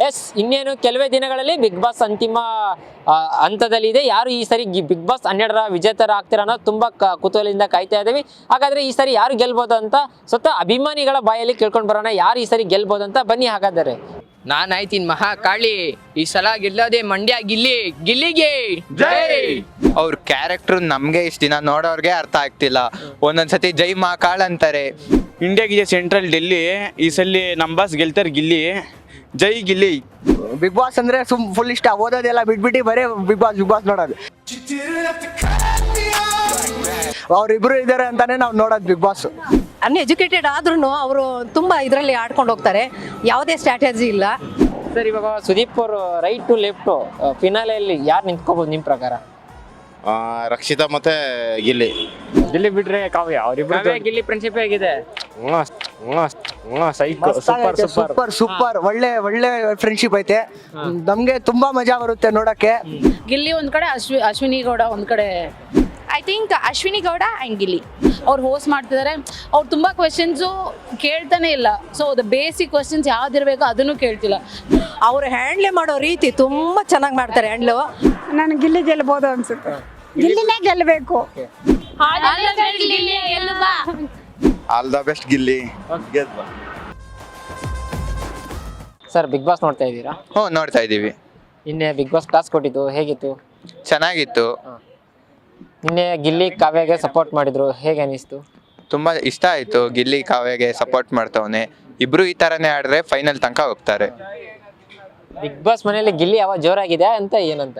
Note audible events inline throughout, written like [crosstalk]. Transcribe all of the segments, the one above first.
S ಇನ್ನೇನು ಕೆಲವೇ ದಿನಗಳಲ್ಲಿ ಬಿಗ್ ಬಾಸ್ ಅಂತಿಮ ಹಂತದಲ್ಲಿ ಹಂತದಲ್ಲಿದೆ. ಯಾರು ಈ ಸರಿ ಬಿಗ್ ಬಾಸ್ ಹನ್ನೆರಡರ ವಿಜೇತರಾಗ್ತೀರ ಅನ್ನೋದು ತುಂಬ ಕ- ಕುತೂಹಲದಿಂದ ಕಾಯ್ತಾ ಇದ್ದೀವಿ. ಹಾಗಾದ್ರೆ ಈ ಸರಿ ಯಾರು ಗೆಲ್ಬೋದು ಅಂತ ಸ್ವತಃ ಅಭಿಮಾನಿಗಳ ಬಾಯಲ್ಲಿ ಕೇಳ್ಕೊಂಡು ಬರೋಣ. ಯಾರು ಈ ಸರಿ ಗೆಲ್ಬೋದು ಅಂತ ಬನ್ನಿ ಹಾಗಾದರೆ. ನಾನಾಯ್ತೀನಿ ಮಹಾ ಮಹಾಕಾಳಿ ಈ ಸಲ ಗೆಲ್ಲೋದೆ ಮಂಡ್ಯ ಗಿಲ್ಲಿ ಗಿಲ್ಲಿಗೆ. ಜೈ! ಅವ್ರ ಕ್ಯಾರೆಕ್ಟರ್ ನಮ್ಗೆ ಇಷ್ಟ ದಿನ ನೋಡೋರ್ಗೆ ಅರ್ಥ ಆಗ್ತಿಲ್ಲ. ಒಂದೊಂದ್ಸತಿ ಜೈ ಮಹಾಕಾಳ್ ಅಂತಾರೆ. ಇಂಡಿಯಾಗಿದೆ ಸೆಂಟ್ರಲ್ ಡೆಲ್ಲಿ ಈ ಸಲ ನಮ್ಮ ಬಾಸ್ ಗೆಲ್ತಾರೆ ಗಿಲ್ಲಿ. ಜೈ ಗಿಲ್ಲಿ. ಬಿಗ್ ಬಾಸ್ ಅಂದ್ರೆ ಸುಮ್ ಫುಲ್ ಇಷ್ಟ. ಓದೋದೆಲ್ಲ ಬಿಟ್ಬಿಟ್ಟು ಬರೇ ಬಿಗ್ ಬಾಸ್ ಬಿಗ್ ಬಾಸ್ ನೋಡೋದು. ಅವ್ರಿಬ್ರು ಇದಾರೆ ಅಂತಾನೆ ನಾವು ನೋಡೋದು ಬಿಗ್ ಬಾಸ್ ಅನ್ಎಜುಕೇಟೆಡ್ ಆದ್ರೂ ಅವರು ತುಂಬಾ ಇದರಲ್ಲಿ ಆಡ್ಕೊಂಡು ಹೋಗ್ತಾರೆ. ಯಾವುದೇ ಸ್ಟ್ರಾಟಜಿ ಇಲ್ಲ. ಸರ್ ಇವಾಗ ಸುದೀಪ್ ಅವರು ರೈಟ್ ಟು ಲೆಫ್ಟ್ ಫಿನಾಲೆಯಲ್ಲಿ ಯಾರು ನಿಂತ್ಕೋಬಹುದು ನಿಮ್ಮ ಪ್ರಕಾರ? ಆ, ರಕ್ಷಿತಾ ಮತ್ತೆ ಗಿಲ್ಲಿ. ಗಿಲ್ಲಿ ಬಿಟ್ರೆ ಕಾವ್ಯ ಅವರಿಬ್ರು ಗಿಲ್ಲಿ ಫ್ರೆಂಡ್ಶಿಪ್ ಆಗಿದೆ. Super super. Super super. ಒಳ್ಳೆ ಒಳ್ಳೆ ಫ್ರೆಂಡ್ಶಿಪ್ ಐತೆ. ನಮ್ಗೆ ತುಂಬಾ ಮಜಾ ಬರುತ್ತೆ ನೋಡಕ್ಕೆ. ಗಿಲ್ಲಿ ಒಂದ್ ಕಡೆ ಅಶ್ವಿ ಅಶ್ವಿನಿ ಗೌಡ ಒಂದ್ ಕಡೆ. I think Ashwini Gowda and Gilli. ಅವ್ರು ಹೋಸ್ಟ್ ಮಾಡ್ತಿದ್ದಾರೆ ಅವ್ರು ತುಂಬ ಕ್ವೆಶನ್ಸು ಕೇಳ್ತಾನೆ ಇಲ್ಲ. ಸೊ ದ ಬೇಸಿಕ್ ಕ್ವೆಶನ್ಸ್ ಯಾವ್ದಿರಬೇಕು ಅದನ್ನು ಕೇಳ್ತಿಲ್ಲ. ಅವ್ರು ಹ್ಯಾಂಡ್ಲ್ ಮಾಡೋ ರೀತಿ ತುಂಬಾ ಚೆನ್ನಾಗಿ ಮಾಡ್ತಾರೆ ಹ್ಯಾಂಡ್ಲು ನಾನು ಗಿಲ್ಲಿ ಗೆಲ್ಬೋದು ಅನ್ಸುತ್ತೆ. ಗಿಲ್ಲಿನೇ ಗೆಲ್ಲಬೇಕು all the best Gilli. Sir Bigg Boss ನೋಡ್ತಾ ಇದ್ದೀರಾ? ಹ್ಞೂ ನೋಡ್ತಾ ಇದ್ದೀವಿ. ನಿನ್ನೆ ಬಿಗ್ ಬಾಸ್ ಕ್ಲಾಸ್ ಕೊಟ್ಟಿದ್ದು ಹೇಗಿತ್ತು? ಚೆನ್ನಾಗಿತ್ತು. ನಿನ್ನೆ ಗಿಲ್ಲಿ ಕಾವ್ಯಗೆ ಸಪೋರ್ಟ್ ಮಾಡಿದ್ರು ಹೇಗೆ ಅನಿಸ್ತು? ತುಂಬ ಇಷ್ಟ ಆಯಿತು ಗಿಲ್ಲಿ ಕಾವ್ಯಗೆ ಸಪೋರ್ಟ್ ಮಾಡ್ತವನೆ. ಇಬ್ರು ಈ ಥರನೇ ಆಡಿದ್ರೆ ಫೈನಲ್ ತನಕ ಹೋಗ್ತಾರೆ. ಬಿಗ್ ಬಾಸ್ ಮನೆಯಲ್ಲಿ ಗಿಲ್ಲಿ ಯಾವಾಗ ಜೋರಾಗಿದೆ ಅಂತ ಏನಂತ?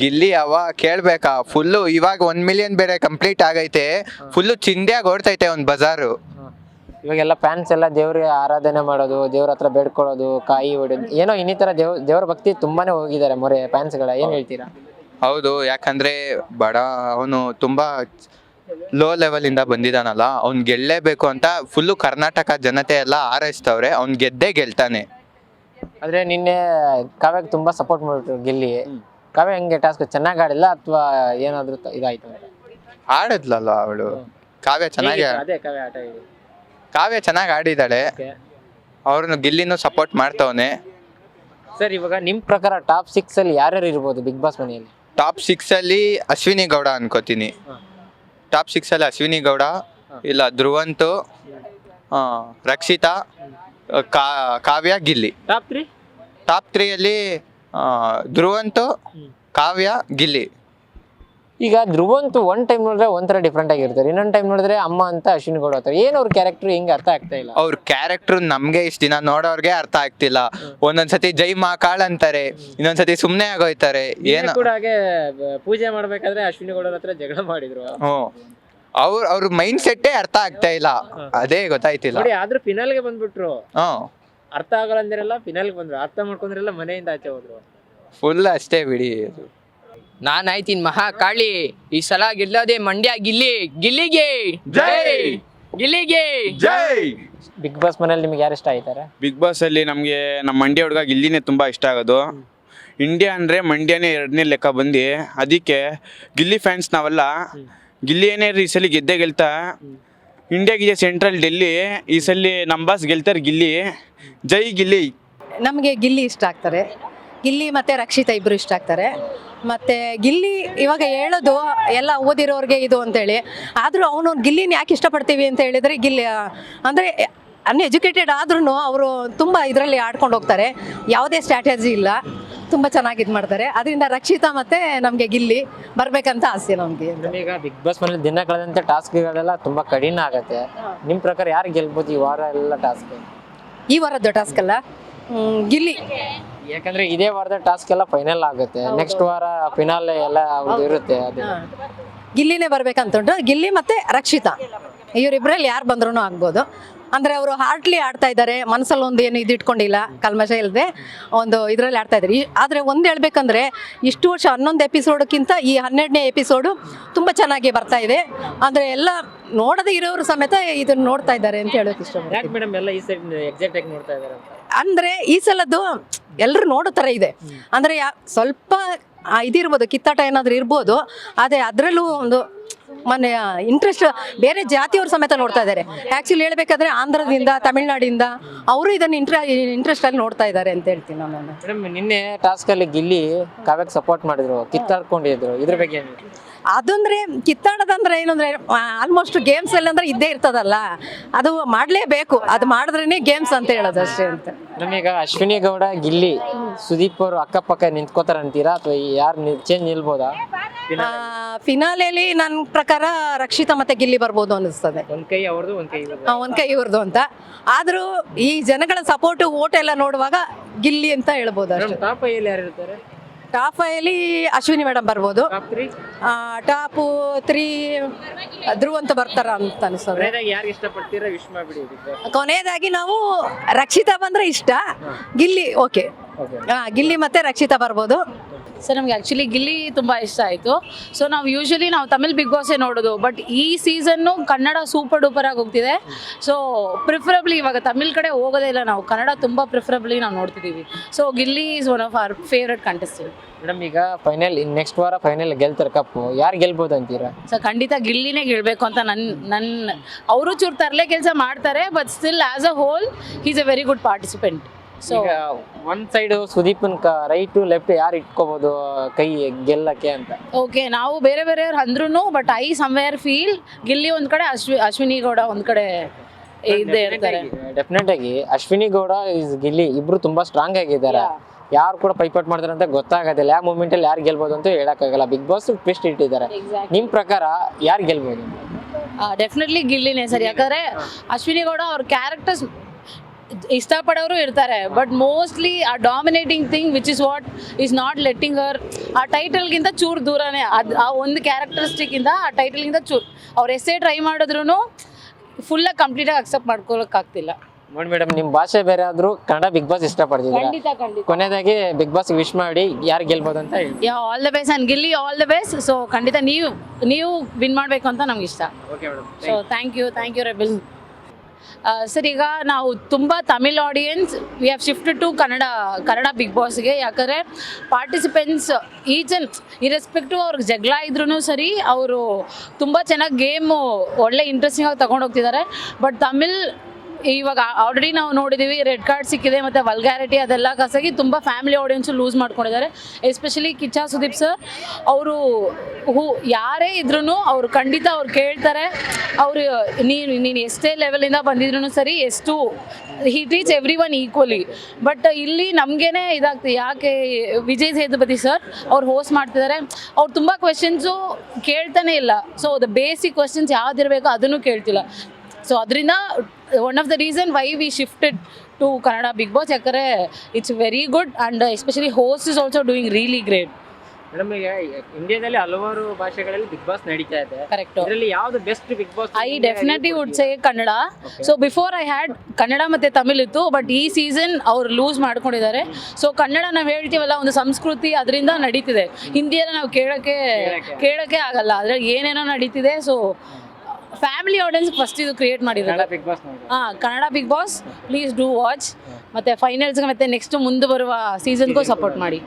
ಗಿಲ್ಲಿ ಅವ ಕೇಳ್ಬೇಕಾ? ಫುಲ್ಲು ಇವಾಗ ಒಂದ್ ಮಿಲಿಯನ್ ಬೇರೆ ಕಂಪ್ಲೀಟ್ ಆಗೈತೆ. ಫುಲ್ಲು ಚಿಂದ್ಯಾಗ ಓಡ್ತೈತೆ ಒಂದ್ ಬಜಾರು. ಇವಾಗೆಲ್ಲ ಫ್ಯಾನ್ಸ್ ಎಲ್ಲ ದೇವ್ರಿಗೆ ಆರಾಧನೆ ಮಾಡೋದು ದೇವ್ರ ಹತ್ರ ಬೇಡ್ಕೊಳ್ಳೋದು ಕಾಯಿ ಹೊಡೆದು ಏನೋ ಇನ್ನಿತರ ದೇವ್ ದೇವ್ರ ಭಕ್ತಿ ತುಂಬಾನೇ ಹೋಗಿದ್ದಾರೆ ಮೊರೆ ಫ್ಯಾನ್ಸ್ಗಳ ಏನ್ ಹೇಳ್ತೀರಾ? ಹೌದು ಯಾಕಂದ್ರೆ ಬಡ ಅವನು ತುಂಬಾ ಲೋ ಲೆವೆಲ್ ಇಂದ ಬಂದಿದಾನಲ್ಲ ಅವ್ನ್ ಗೆಲ್ಲೇಬೇಕು ಅಂತ ಫುಲ್ಲು ಕರ್ನಾಟಕ ಜನತೆ ಎಲ್ಲ ಆರೈಸ್ತವ್ರೆ ಅವ್ನ್ ಗೆದ್ದೇ ಗೆಲ್ತಾನೆ. ಆದ್ರೆ ನಿನ್ನೆ ಕಾವ್ಯಗೆ ತುಂಬಾ ಸಪೋರ್ಟ್ ಮಾಡ್ಬಿಟ್ರು ಗಿಲ್ಲಿ. ಕಾವ್ಯ ಹೆಂಗೆ ಟಾಸ್ಕ್ ಚೆನ್ನಾಗಿ ಆಡಿಲ್ಲ ಅಥವಾ ಏನಾದ್ರು ಇದಾಯ್ತು ಅಂತ? ಆಡದ್ಲಲ್ಲ ಅವಳು. ಕಾವ್ಯ ಚೆನ್ನಾಗಿ? ಅದೇ ಕಾವ್ಯ ಆಟ ಹೇಗೆ? ಕಾವ್ಯ ಚೆನ್ನಾಗಿ ಆಡಿದಾಳೆ. ಅವ್ರನ್ನ ಗಿಲ್ಲಿನೂ ಸಪೋರ್ಟ್ ಮಾಡ್ತವನೆ. ಸರ್ ಇವಾಗ ನಿಮ್ ಪ್ರಕಾರ ಟಾಪ್ ಸಿಕ್ಸ್ ಅಲ್ಲಿ ಯಾರ್ಯಾರು ಇರ್ಬೋದು ಬಿಗ್ ಬಾಸ್ ಮನೆಯಲ್ಲಿ? ಟಾಪ್ ಸಿಕ್ಸ್ ಅಲ್ಲಿ ಅಶ್ವಿನಿ ಗೌಡ ಅನ್ಕೋತೀನಿ. ಟಾಪ್ ಸಿಕ್ಸ್ ಅಲ್ಲಿ ಅಶ್ವಿನಿ ಗೌಡ ಇಲ್ಲ ಧ್ರುವಂತು ಆ, ರಕ್ಷಿತಾ ಕಾ- Kavya Gilli. Top three top ತ್ರೀಯಲ್ಲಿ Dhruvanth Kavya Gilli. ಈಗ ಧ್ರುವಂತು ಒನ್ ಟೈಮ್ ನೋಡಿದ್ರೆ ಒಂಥರ ಡಿಫ್ರೆಂಟ್ ಆಗಿರ್ತಾರೆ. ಇನ್ನೊಂದ್ ಟೈಮ್ ನೋಡಿದ್ರೆ ಅಮ್ಮ ಅಂತ ಅಶ್ವಿನಿ ಗೌಡ ಹತ್ರ ಏನ್ ಅವ್ರ ಕ್ಯಾರೆಕ್ಟರ್ ಹಿಂಗೆ ಅರ್ಥ ಆಗ್ತಾ ಇಲ್ಲ? ಅವ್ರ ಕ್ಯಾರೆಕ್ಟರ್ ನಮ್ಗೆ ಇಷ್ಟ ದಿನ ನೋಡೋರ್ಗೆ ಅರ್ಥ ಆಗ್ತಿಲ್ಲ. ಒಂದೊಂದ್ಸತಿ ಜೈ ಮಾ ಕಾಳ್ ಅಂತಾರೆ. ಇನ್ನೊಂದ್ಸತಿ ಸುಮ್ನೆ ಆಗೋಯ್ತಾರೆ. ಏನು. ಕೂಡ ಹಾಗೆ ಪೂಜೆ ಮಾಡ್ಬೇಕಾದ್ರೆ ಅಶ್ವಿನಿ ಗೌಡ ಹತ್ರ ಜಗಳ ಮಾಡಿದ್ರು. ಹ್ಮ್. ಅವ್ರ ಅವ್ರ ಮೈಂಡ್ ಸೆಟ್ಟೇ ಅರ್ಥ ಆಗ್ತಾ ಇಲ್ಲ. ಅದೇ ಗೊತ್ತಾಯ್ತಿಲ್ಲ. ನೋಡಿ ಆದ್ರೂ ಫಿನಾಲ್ಗೆ ಬಂದ್ಬಿಟ್ರು. ಹ್ಮ್. ಅರ್ಥ ಆಗಲ್ಲ ಅಂದಿರಲ್ಲ ಫಿನಾಲ್ಗೆ ಬಂದ್ರು. ಅರ್ಥ ಮಾಡ್ಕೊಂಡ್ರೆಲ್ಲ ಮನೆಯಿಂದ ಆಚೆ ಹೋದ್ರು ಫುಲ್ ಅಷ್ಟೇ ಬಿಡಿ ಅದು. ನಾನ್ ಮಹಾ ಕಾಳಿ. ಈ ಸಲ ಗೆಲ್ಲದೆ ಮಂಡ್ಯ ಗಿಲ್ಲಿ. ಗಿಲ್ಲಿಗೆ. ಜೈ. ಗಿಲ್ಲಿಗೆ. ಜೈ. ಬಿಗ್ ಬಾಸ್ ಮನೇಲಿ ನಿಮ್ಗೆ ಯಾರು ಇಷ್ಟ ಆಯ್ತಾರೆ? ಬಿಗ್ ಬಾಸ್ ಅಲ್ಲಿ ನಮಗೆ ನಮ್ಮ ಮಂಡ್ಯ ಹುಡುಗ ಗಿಲ್ಲಿನೇ ತುಂಬಾ ಇಷ್ಟ ಆಗೋದು. ಇಂಡಿಯಾ ಅಂದರೆ ಮಂಡ್ಯನೇ ಎರಡನೇ ಲೆಕ್ಕ ಬಂದು ಅದಕ್ಕೆ ಗಿಲ್ಲಿ ಫ್ಯಾನ್ಸ್ ನಾವೆಲ್ಲ. ಗಿಲ್ಲಿ ಏನೇ ಈ ಸಲ ಗೆದ್ದೆ ಗೆಲ್ತಾ. ಇಂಡಿಯಾಗಿದೆ ಸೆಂಟ್ರಲ್ ಡೆಲ್ಲಿ ಈ ಸಲ ನಮ್ಮ ಬಾಸ್ ಗೆಲ್ತಾರೆ ಗಿಲ್ಲಿ. ಜೈ ಗಿಲ್ಲಿ. ನಮಗೆ ಗಿಲ್ಲಿ ಇಷ್ಟ ಆಗ್ತಾರೆ. ಗಿಲ್ಲಿ ಮತ್ತೆ ರಕ್ಷಿತಾ ಇಬ್ಬರು ಇಷ್ಟ ಆಗ್ತಾರೆ. ಮತ್ತೆ ಗಿಲ್ಲಿ ಇವಾಗ ಹೇಳೋದು ಎಲ್ಲ ಓದಿರೋರಿಗೆ ಇದು ಅಂತೇಳಿ. ಆದರೂ ಅವನು ಗಿಲ್ಲಿನ ಯಾಕೆ ಇಷ್ಟಪಡ್ತೀವಿ ಅಂತ ಹೇಳಿದ್ರೆ ಗಿಲ್ಲಿ ಅಂದರೆ ಅಂದ್ರೆ ಅನ್ಎಜುಕೇಟೆಡ್ ಆದ್ರೂ ಅವರು ತುಂಬ ಇದರಲ್ಲಿ ಆಡ್ಕೊಂಡು ಹೋಗ್ತಾರೆ. ಯಾವುದೇ ಸ್ಟ್ರಾಟಜಿ ಇಲ್ಲ. ತುಂಬ ಚೆನ್ನಾಗಿ ಇದು ಮಾಡ್ತಾರೆ. ಅದರಿಂದ ರಕ್ಷಿತಾ ಮತ್ತೆ ನಮಗೆ ಗಿಲ್ಲಿ ಬರ್ಬೇಕಂತ ಆಸೆ ನಮಗೆ. ಈಗ ಬಿಗ್ ಬಾಸ್ ಮನೇಲಿ ದಿನ ಕಳೆದಂತೆ ಟಾಸ್ಕ್ಗಳೆಲ್ಲ ತುಂಬಾ ಕಡಿಮೆ ಆಗತ್ತೆ. ನಿಮ್ ಪ್ರಕಾರ ಯಾರು ಗೆಲ್ಬೋದು ಈ ವಾರ ಎಲ್ಲ ಟಾಸ್ಕ್? ಈ ವಾರದ್ದು ಟಾಸ್ಕ್ ಅಲ್ಲ? ಹ್ಮ್, ಗಿಲ್ಲಿ. ಯಾಕಂದ್ರೆ ಇದೇ ವಾರದ ಟಾಸ್ಕ್ ಎಲ್ಲ ಫೈನಲ್ ಆಗುತ್ತೆ. ನೆಕ್ಸ್ಟ್ ವಾರ ಫಿನಾಲ್ ಎಲ್ಲ ಅವ್ರದ್ದು ಇರುತ್ತೆ ಅದು. ಗಿಲ್ಲಿನೇ ಬರ್ಬೇಕಂತ ಗಿಲ್ಲಿ ಮತ್ತೆ ರಕ್ಷಿತಾ. ಇವರಿಬ್ಬರಲ್ಲಿ ಯಾರು ಬಂದ್ರೂ ಆಗ್ಬೋದು. ಅಂದ್ರೆ ಅವರು ಹಾರ್ಟ್ಲಿ ಆಡ್ತಾ ಇದ್ದಾರೆ. ಮನಸ್ಸಲ್ಲಿ ಒಂದು ಏನು ಇದಿಟ್ಕೊಂಡಿಲ್ಲ ಕಲ್ಮಶ ಇಲ್ಲದೆ ಒಂದು ಇದರಲ್ಲಿ ಆಡ್ತಾ ಇದ್ದಾರೆ. ಆದ್ರೆ ಒಂದು ಹೇಳ್ಬೇಕಂದ್ರೆ ಇಷ್ಟು ವರ್ಷ ಹನ್ನೊಂದು ಎಪಿಸೋಡ್ಕ್ಕಿಂತ ಈ ಹನ್ನೆರಡನೇ ಎಪಿಸೋಡು ತುಂಬ ಚೆನ್ನಾಗಿ ಬರ್ತಾ ಇದೆ. ಅಂದ್ರೆ ಎಲ್ಲ ನೋಡದೇ ಇರೋರು ಸಮೇತ ಇದನ್ನ ನೋಡ್ತಾ ಇದ್ದಾರೆ ಅಂತ ಹೇಳೋಕೆ ಇಷ್ಟ ಅಂದರೆ ಈ ಸಲದ್ದು ಎಲ್ಲರೂ ನೋಡೋ ಥರ ಇದೆ. ಅಂದ್ರೆ ಸ್ವಲ್ಪ ಇದಿರ್ಬೋದು ಕಿತ್ತಾಟ ಏನಾದರೂ ಇರ್ಬೋದು ಆದರೆ ಅದರಲ್ಲೂ ಒಂದು ಮೊನ್ನೆ ಇಂಟ್ರೆಸ್ಟ್ ಬೇರೆ ಜಾತಿಯವರು ಸಮೇತ ನೋಡ್ತಾ ಇದ್ದಾರೆ. ಆಕ್ಚುಲಿ ಹೇಳ್ಬೇಕಾದ್ರೆ ಆಂಧ್ರದಿಂದ, ತಮಿಳ್ನಾಡಿಂದ ಅವರು ಇದನ್ನು ಇಂಟ್ರ ಇಂಟ್ರೆಸ್ಟ್ ಅಲ್ಲಿ ನೋಡ್ತಾ ಇದ್ದಾರೆ ಅಂತ ಹೇಳ್ತೀನಿ ನಾನು. ಮೇಡಮ್ ನಿನ್ನೆ ಟಾಸ್ಕ್ ಅಲ್ಲಿ ಗಿಲ್ಲಿ ಕಾವ್ಯಕ್ಕೆ ಸಪೋರ್ಟ್ ಮಾಡಿದ್ರು, ಕಿತ್ತಾಡ್ಕೊಂಡಿದ್ರು. ಇದ್ರ ಬಗ್ಗೆ ಅದಂದ್ರೆ ಕಿತ್ತಾಡೋದಂದ್ರೆ ಏನಂದ್ರೆ ಆಲ್ಮೋಸ್ಟ್ ಗೇಮ್ಸ್ ಅಲ್ಲಿ ಅಂದ್ರೆ ಇದ್ದೇ ಇರ್ತದಲ್ಲ ಅದು ಮಾಡಲೇಬೇಕು. ಅದು ಮಾಡಿದ್ರೇನೆ ಗೇಮ್ಸ್ ಅಂತ ಹೇಳೋದು ಅಷ್ಟೇ ಅಂತ. ನಮೀಗ ಅಶ್ವಿನಿ ಗೌಡ ಗಿಲ್ಲಿ ಸುದೀಪ್ ಅವರು ಅಕ್ಕಪಕ್ಕ ನಿಂತ್ಕೋತಾರ ಅಂತೀರಾ ಅಥವಾ ಯಾರು ಚೇಂಜ್ ನಿಲ್ಬೋದಾ? ಫಿನಾಲೆಯಲ್ಲಿ ನನ್ನ ಪ್ರಕಾರ ರಕ್ಷಿತಾ ಮತ್ತೆ ಗಿಲ್ಲಿ ಬರ್ಬೋದು ಅನಿಸ್ತದೆ ಒಂದ್ ಕೈ ಅವ್ರದ್ದು ಒಂದ್ ಕೈ ಇವ್ರದ್ದು. ಆ, ಒಂದ್ ಕೈ ಇವ್ರದ್ದು ಅಂತ. ಆದ್ರೂ ಈ ಜನಗಳ ಸಪೋರ್ಟ್ ಓಟ್ ಎಲ್ಲ ನೋಡುವಾಗ ಗಿಲ್ಲಿ ಅಂತ ಹೇಳ್ಬೋದು ಅಷ್ಟೇ ಮೇಡಮ್ ಟಾಪ್ ಐಯಲ್ಲಿ ಯಾರು ಇರ್ತಾರೆ ಟಾಪ್ ಅಲ್ಲಿ ಅಶ್ವಿನಿ ಮೇಡಮ್ ಬರ್ಬೋದು. ಟಾಪ್ ತ್ರೀ ಧ್ರುವ್ ಅಂತ ಬರ್ತಾರ ಅಂತ ಅನ್ಸೋದು. ಯಾರು ಇಷ್ಟಪಡ್ತೀರಾ ವಿಶ್ ಮಾಡ್ಬಿಡಿ. ಕೊನೆಯದಾಗಿ ನಾವು ರಕ್ಷಿತಾ ಬಂದ್ರೆ ಇಷ್ಟ. ಗಿಲ್ಲಿ ಓಕೆ ಗಿಲ್ಲಿ ಮತ್ತೆ ರಕ್ಷಿತಾ ಬರ್ಬೋದು. ಸರ್ ನಮ್ಗೆ ಆ್ಯಕ್ಚುಲಿ ಗಿಲ್ಲಿ ತುಂಬ ಇಷ್ಟ ಆಯಿತು. ಸೊ ನಾವು ಯೂಶ್ವಲಿ ನಾವು ತಮಿಳ್ ಬಿಗ್ ಬಾಸೇ ನೋಡೋದು ಬಟ್ ಈ ಸೀಸನ್ನು ಕನ್ನಡ ಸೂಪರ್ ಡೂಪರ್ ಆಗಿ ಹೋಗ್ತಿದೆ. ಸೊ ಪ್ರಿಫರಬ್ಲಿ ಇವಾಗ ತಮಿಳ್ ಕಡೆ ಹೋಗೋದೇ ಇಲ್ಲ ನಾವು ಕನ್ನಡ ತುಂಬ ಪ್ರಿಫರಬ್ಲಿ ನಾವು ನೋಡ್ತಿದ್ದೀವಿ so Gilli is one of our favourite contestant madam ಈಗ ಫೈನಲ್ ನೆಕ್ಸ್ಟ್ ವಾರ ಫೈನಲ್ ಗೆಲ್ತಾರೆ ಕಪ್ಪು ಯಾರು ಗೆಲ್ಬೋದು ಅಂತೀರಾ? ಸೊ ಖಂಡಿತ ಗಿಲ್ಲಿನೇ ಗೆಲ್ಬೇಕು ಅಂತ ನನ್ನ ನನ್ನ ಅವರು ಚೂರು ತರಲೆ ಕೆಲಸ ಮಾಡ್ತಾರೆ but still as a whole is a very good participant so one ಒಂದ್ ಸೈಡ್ ಸುದೀಪನ್ ರೈಟ್ ಲೆಫ್ಟ್ ಯಾರು ಇಟ್ಕೋಬಹುದು ಕೈ ಗೆಲ್ಲಕ್ಕೆ ಅಂತ? ಓಕೆ ನಾವು ಬೇರೆ ಬೇರೆಯವ್ರು ಅಂದ್ರೂ but I somewhere feel Gilli ಒಂದ್ ಕಡೆ ಅಶ್ವಿ ಅಶ್ವಿನಿ ಗೌಡ ಒಂದ್ ಕಡೆ ಇದ್ದೇ ಇರ್ತಾರೆ. ಡೆಫಿನೆಟ್ ಆಗಿ ಅಶ್ವಿನಿ ಗೌಡ ಇಸ್ ಗಿಲ್ಲಿ ಇಬ್ರು ತುಂಬಾ ಸ್ಟ್ರಾಂಗ್ ಆಗಿದ್ದಾರೆ. ಯಾರು ಕೂಡ ಪೈಪೋಟ್ ಮಾಡ್ತಾರೆ ಅಂತ ಗೊತ್ತಾಗೋದಿಲ್ಲ. ಯಾವ ಮೂಮೆಂಟ್ ಅಲ್ಲಿ ಯಾರು ಗೆಲ್ಬಹುದು ಅಂತ ಹೇಳಕ್ಕಾಗಲ್ಲ. ಬಿಗ್ ಬಾಸ್ ಟ್ವಿಸ್ಟ್ ಇಟ್ಟಿದ್ದಾರೆ. ನಿಮ್ ಪ್ರಕಾರ ಯಾರು ಗೆಲ್ಬಹುದು ಡೆಫಿನೆಟ್ಲಿ ಗಿಲ್ಲಿನೇ ಸರ್. ಯಾಕಂದ್ರೆ ಅಶ್ವಿನಿ ಗೌಡ ಅವ್ರ ಕ್ಯಾರೆಕ್ಟರ್ಸ್ ಇಷ್ಟಪಡೋರು ಇರ್ತಾರೆ but mostly a dominating thing which is what is not letting our ಆ ಟೈಟಲ್ಗಿಂತ ಚೂರು ದೂರನೇ ಅದು ಆ ಒಂದು ಕ್ಯಾರೆಕ್ಟರಿಸ್ಟಿಕ್ಕಿಂದ ಆ ಟೈಟಲ್ಗಿಂತ ಚೂರು. ಅವ್ರು ಎಸ್ಸೇ ಟ್ರೈ ಮಾಡಿದ್ರು ಫುಲ್ಲಾಗಿ ಕಂಪ್ಲೀಟಾಗಿ ಅಕ್ಸೆಪ್ಟ್ ಮಾಡ್ಕೊಳಕ್ಕಾಗ್ತಿಲ್ಲ ನೋಡಿ ಮೇಡಮ್ ನಿಮ್ಮ ಭಾಷೆ ಬೇರೆ ಆದ್ರೂ ಕನ್ನಡ ಬಿಗ್ ಬಾಸ್ ಇಷ್ಟಪಡ್ತಿದ್ದೀರಾ? ಕೊನೆಯದಾಗಿ ಬಿಗ್ ಬಾಸ್ ವಿಶ್ ಮಾಡಿ ಯಾರು ಗೆಲ್ಬೋದು ಅಂತ ಹೇಳಿ. Yeah all the best and Gilli all the best so ಖಂಡಿತ ನೀವು ನೀವು ವಿನ್ ಮಾಡಬೇಕು ಅಂತ ನಮ್ಗೆ ಇಷ್ಟ. Okay madam so thank you thank you rebel sir, ಈಗ ನಾವು ತುಂಬ Tamil audience we have shifted to Kannada Kannada Bigg ಬಾಸ್ಗೆ ಯಾಕಂದರೆ ಪಾರ್ಟಿಸಿಪೆಂಟ್ಸ್ ಈಚ್ ಅಂಡ್ ಇರೆಸ್ಪೆಕ್ಟಿವ್ ಅವ್ರಿಗೆ ಜಗಳ ಇದ್ರೂ ಸರಿ, ಅವರು ತುಂಬ ಚೆನ್ನಾಗಿ ಗೇಮು ಒಳ್ಳೆ ಇಂಟ್ರೆಸ್ಟಿಂಗಾಗಿ ಆಗಿ ತಗೊಂಡು ಹೋಗ್ತಿದ್ದಾರೆ ಬಟ್ ತಮಿಳ್ ಇವಾಗ ಆಲ್ರೆಡಿ ನಾವು ನೋಡಿದ್ದೀವಿ ರೆಡ್ ಕಾರ್ಡ್ ಸಿಕ್ಕಿದೆ ಮತ್ತು ವಲ್ಗ್ಯಾರಿಟಿ ಅದೆಲ್ಲ ಕಸಾಗಿ ತುಂಬ ಫ್ಯಾಮಿಲಿ ಆಡಿಯನ್ಸ್ ಲೂಸ್ ಮಾಡ್ಕೊಂಡಿದ್ದಾರೆ. ಎಸ್ಪೆಷಲಿ ಕಿಚ್ಚಾ ಸುದೀಪ್ ಸರ್ ಅವರು ಹೂ ಯಾರೇ ಇದ್ರೂ ಅವ್ರು ಖಂಡಿತ ಅವ್ರು ಕೇಳ್ತಾರೆ, ಅವರು, ನೀನು ನೀನು ಎಷ್ಟೇ ಲೆವೆಲಿಂದ ಬಂದಿದ್ರು ಸರಿ, ಎಷ್ಟು he teach everyone equally but ಇಲ್ಲಿ ನಮಗೇನೆ ಇದಾಗ್ತದೆ ಯಾಕೆ ವಿಜಯ್ ಸೇತುಪತಿ ಸರ್ ಅವ್ರು ಹೋಸ್ಟ್ ಮಾಡ್ತಿದ್ದಾರೆ, ಅವ್ರು ತುಂಬ ಕ್ವೆಶನ್ಸು ಕೇಳ್ತಾನೆ ಇಲ್ಲ. ಸೊ ದ ಬೇಸಿಕ್ ಕ್ವೆಶನ್ಸ್ ಯಾವ್ದಿರಬೇಕು ಅದನ್ನು ಕೇಳ್ತಿಲ್ಲ. ಸೊ ಅದರಿಂದ one of the reason why we shifted to Kannada Bigg Boss ಯಾಕಂದರೆ it's very good and especially host is also doing really great madam ಈಗ ಇಂಡಿಯಾದಲ್ಲಿ ಹಲವಾರು ಭಾಷೆಗಳಲ್ಲಿ ಬಿಗ್ ಬಾಸ್ ನಡೀತಾ ಇದೆ. ಕರೆಕ್ಟ್ ಇದರಲ್ಲಿ ಯಾವ್ದು best Bigg Boss I definitely would say Kannada so before I had Kannada ಮತ್ತು ತಮಿಳ್ ಇತ್ತು ಬಟ್ ಈ ಸೀಸನ್ ಅವ್ರು ಲೂಸ್ ಮಾಡ್ಕೊಂಡಿದ್ದಾರೆ. ಸೊ ಕನ್ನಡ ನಾವು ಹೇಳ್ತೀವಲ್ಲ ಒಂದು ಸಂಸ್ಕೃತಿ ಅದರಿಂದ ನಡೀತಿದೆ. ಹಿಂದಿಯೆಲ್ಲ ನಾವು ಕೇಳೋಕ್ಕೆ ಕೇಳೋಕ್ಕೆ. ಆಗಲ್ಲ. ಅದ್ರಲ್ಲಿ ಏನೇನೋ ನಡೀತಿದೆ ಸೊ ಫ್ಯಾಮಿಲಿ ಆಡಿಯನ್ಸ್ ಫಸ್ಟ್ ಇದು ಕ್ರಿಯೇಟ್ ಮಾಡಿದ್ರು ಬಿಗ್ ಬಾಸ್ ಹಾಂ Kannada Bigg Boss please do watch ಮತ್ತೆ ಫೈನಲ್ಸ್ಗೆ ಮತ್ತೆ ನೆಕ್ಸ್ಟ್ ಮುಂದೆ ಬರುವ ಸೀಸನ್ಗೂ ಸಪೋರ್ಟ್ ಮಾಡಿ.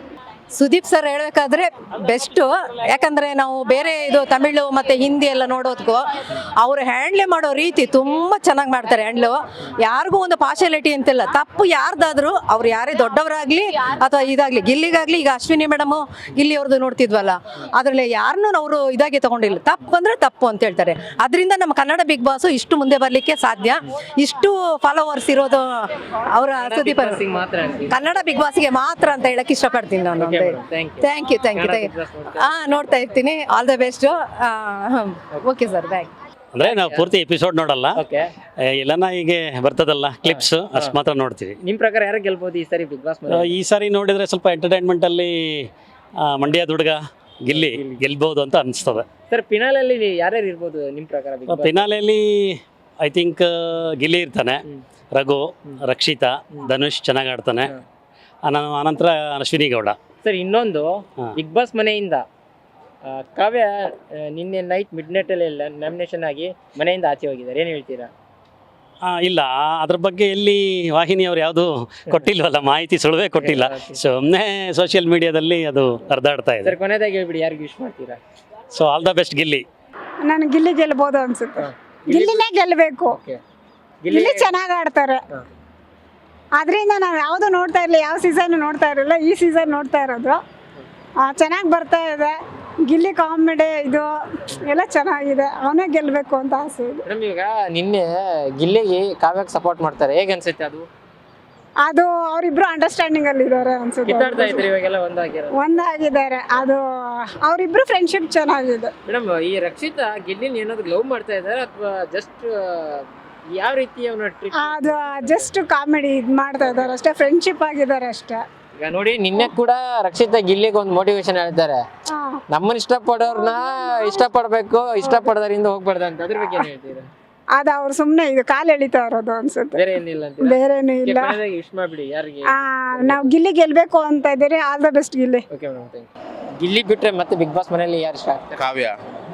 ಸುದೀಪ್ ಸರ್ ಹೇಳ್ಬೇಕಾದ್ರೆ ಬೆಸ್ಟು. ಯಾಕಂದ್ರೆ ನಾವು ಬೇರೆ ಇದು ತಮಿಳು ಮತ್ತೆ ಹಿಂದಿ ಎಲ್ಲ ನೋಡೋದಕ್ಕೂ ಅವರು ಹ್ಯಾಂಡ್ಲೆ ಮಾಡೋ ರೀತಿ ತುಂಬ ಚೆನ್ನಾಗಿ ಮಾಡ್ತಾರೆ ಹ್ಯಾಂಡ್ಲು. ಯಾರಿಗೂ ಒಂದು ಪಾರ್ಶಾಲಿಟಿ ಅಂತಿಲ್ಲ. ತಪ್ಪು ಯಾರ್ದಾದ್ರು ಅವ್ರು ಯಾರೇ ದೊಡ್ಡವರಾಗ್ಲಿ ಅಥವಾ ಇದಾಗ್ಲಿ ಗಿಲ್ಲಿಗಾಗ್ಲಿ ಈಗ ಅಶ್ವಿನಿ ಮೇಡಮು ಗಿಲ್ಲಿ ಅವ್ರದ್ದು ನೋಡ್ತಿದ್ವಲ್ಲ ಅದರಲ್ಲಿ ಯಾರನ್ನೂ ಅವರು ಇದಾಗಿ ತಗೊಂಡಿಲ್ಲ. ತಪ್ಪು ಅಂದ್ರೆ ತಪ್ಪು ಅಂತ ಹೇಳ್ತಾರೆ. ಅದರಿಂದ ನಮ್ಮ ಕನ್ನಡ ಬಿಗ್ ಬಾಸ್ ಇಷ್ಟು ಮುಂದೆ ಬರಲಿಕ್ಕೆ ಸಾಧ್ಯ. ಇಷ್ಟು ಫಾಲೋವರ್ಸ್ ಇರೋದು ಅವರ ಸುದೀಪ್ ಕನ್ನಡ ಬಿಗ್ ಬಾಸ್ಗೆ ಮಾತ್ರ ಅಂತ ಹೇಳಕ್ ಇಷ್ಟಪಡ್ತೀನಿ ನಾನು. Thank you thank you thank you Boss ನೋಡ್ತಾ ಇರ್ತೀನಿ. All the best okay sir bank ಅಂದ್ರೆ ನಾವು ಪೂರ್ತಿ ಎಪಿಸೋಡ್ ನೋಡಲ್ಲ. ಎಲ್ಲನ ಹೀಗೆ ಬರ್ತದಲ್ಲ ಕ್ಲಿಪ್ಸ್ ಅಷ್ಟು ಮಾತ್ರ ನೋಡ್ತೀವಿ. ನಿಮ್ಮ ಪ್ರಕಾರ ಯಾರು ಗೆಲ್ಬೋದು ಈ ಸಾರಿ ಬಿಗ್ ಬಾಸ್ ಈ ಸಾರಿ ನೋಡಿದ್ರೆ ಸ್ವಲ್ಪ ಎಂಟರ್ಟೈನ್ಮೆಂಟ್ ಅಲ್ಲಿ ಆ, ಮಂಡ್ಯ ದುಡ್ಗ ಗಿಲ್ಲಿ ಗೆಲ್ಬಹುದು ಅಂತ ಅನಿಸ್ತದೆ. ಸರ್ ಪಿನಾಲಲ್ಲಿ ಯಾರ್ಯಾರು ಇರ್ಬೋದು ನಿಮ್ಮ ಪ್ರಕಾರ ಬಾಸ್ ಐ ಥಿಂಕ್ ಗಿಲ್ಲಿ ಇರ್ತಾನೆ ರಘು ರಕ್ಷಿತಾ ಧನುಷ್ ಚೆನ್ನಾಗಿ ಆಡ್ತಾನೆ. ನಾನು ಅನಂತರ ಅಶ್ವಿನಿ ಗೌಡ. ಸರ್ ಇನ್ನೊಂದು ಬಿಗ್ ಬಾಸ್ ಮನೆಯಿಂದ. ಆ, ಕಾವ್ಯ ಆ, ನಿನ್ನೆ ನೈಟ್ ಮಿಡ್ ನೈಟ್ ಅಲ್ಲಿ ನಾಮಿನೇಷನ್ ಆಗಿ ಮನೆಯಿಂದ ಆಚೆ ಹೋಗಿದ್ದಾರೆ. ಏನು ಹೇಳ್ತೀರಾ? ಆ, ಇಲ್ಲ. ಅದ್ರ ಬಗ್ಗೆ ಎಲ್ಲಿ ವಾಹಿನಿಯವ್ರು ಯಾವುದು [laughs] ಕೊಟ್ಟಿಲ್ವಲ್ಲ? ಮಾಹಿತಿ ಸುಳುವೆ ಕೊಟ್ಟಿಲ್ಲ. ಸುಮ್ಮನೆ ಸೋಷಿಯಲ್ ಮೀಡಿಯಾದಲ್ಲಿ ಅದು ಹರಿದಾಡ್ತಾ ಇದೆ. ಸರ್ ಕೊನೆದಾಗಿ ಹೇಳ್ಬಿಡಿ ಯಾರಿಗೆ ವಿಶ್ ಮಾಡ್ತೀರಾ? So all the best Gilli. ನಾನು ಗಿಲ್ಲಿ ಗೆಲ್ಬೋದು ಅನ್ಸುತ್ತೆ. ಗಿಲ್ಲಿನೇ ಗೆಲ್ಲಬೇಕು ಗಿಲ್ಲಿ ಚೆನ್ನಾಗಿ ಆಡ್ತಾರೆ. ಅದರಿಂದ ನಾವು ಯಾವುದು ನೋಡ್ತಾ ಇರಲಿಲ್ಲ ಯಾವ ಸೀಸನ್ ನೋಡ್ತಾ ಇರಲಿಲ್ಲ ಈ ಸೀಸನ್ ನೋಡ್ತಾ ಇರೋದು. ಚೆನ್ನಾಗಿ ಬರ್ತಾ ಇದೆ. ಗಿಲ್ಲಿ ಕಾಮಿಡಿ ಇದು ಎಲ್ಲ ಚೆನ್ನಾಗಿದೆ. ಅವನೇ ಗೆಲ್ಲಬೇಕು ಅಂತ ಆಸೆ ಇದೆ. ಮೇಡಮ್ ಈಗ ನಿನ್ನೆ ಗಿಲ್ಲಿಗೆ ಕಾವ್ಯಕ್ಕೆ ಸಪೋರ್ಟ್ ಮಾಡ್ತಾರೆ. ಹೇಗೆ ಅನ್ಸುತ್ತೆ ಅದು? ಅದು ಅವರಿಬ್ರು ಅಂಡರ್ಸ್ಟ್ಯಾಂಡಿಂಗ್ ಅಲ್ಲಿ ಇದ್ದಾರೆ ಕಿತ್ತಾಡ್ತಾ ಅನ್ಸುತ್ತೆ ಇದ್ರಿ ಇವಾಗೆಲ್ಲ ಒಂದಾಗಿರೋ ಒಂದಾಗಿದ್ದಾರೆ. ಅದು ಅವರಿಬ್ರು ಫ್ರೆಂಡ್ಶಿಪ್ ಚೆನ್ನಾಗಿದೆ. ಮೇಡಮ್ ಈ ರಕ್ಷಿತಾ ಗಿಲ್ಲಿನ ಏನಾದ್ರು ಲವ್ ಮಾಡ್ತಾ ಇದ್ದಾರೆ ಅಥವಾ ಜಸ್ಟ್ ಯಾವ ರೀತಿ ಅದು ಜಸ್ಟ್ ಕಾಮಿಡಿ ಇದು ಮಾಡ್ತಾ ಇದ್ದಾರೆ ಅಷ್ಟೇ ಫ್ರೆಂಡ್ಶಿಪ್ ಆಗಿದ್ದಾರೆ ಅಷ್ಟೇ. ಈಗ ನೋಡಿ ನಿನ್ನೆ ಕೂಡ ರಕ್ಷಿತಾ ಗಿಲ್ಲಿಗೆ ಒಂದು ಮೋಟಿವೇಶನ್ ಹೇಳ್ತಾರೆ. ಹಾ. ನಮ್ಮನ್ನ ಇಷ್ಟಪಡೋರ್ನ ಇಷ್ಟಪಡ್ಬೇಕು ಇಷ್ಟಪಡೋದ್ರಿಂದ ಹೋಗ್ಬಾರ್ದು ಅಂತ. ಅದ್ರ ಬಗ್ಗೆ ಏನ್ ಹೇಳ್ತೀರಾ? ಅದು ಅವ್ರು ಸುಮ್ಮನೆ ಇದು ಕಾಲು ಎಳಿತಾ ಇರೋದು ಅನ್ಸುತ್ತೆ. ಬೇರೆ ಏನಿಲ್ಲ ಬೇರೆ ಬೇರೇನು ಇಲ್ಲ ವಿಶ್ ಮಾಡ್ಬಿಡಿ ಯಾರಿಗೆ? ಆ, ನಾವು ಗಿಲ್ಲಿ ಗೆಲ್ಬೇಕು ಅಂತ ಇದ್ದೀರಿ all the best Gilli. Okay madam thank Gilli ಬಿಟ್ರೆ ಮತ್ತೆ ಬಿಗ್ ಬಾಸ್ ಮನೇಲಿ ಯಾರು ಇಷ್ಟ? ಆಗ್ತಾರೆ ಕಾವ್ಯ.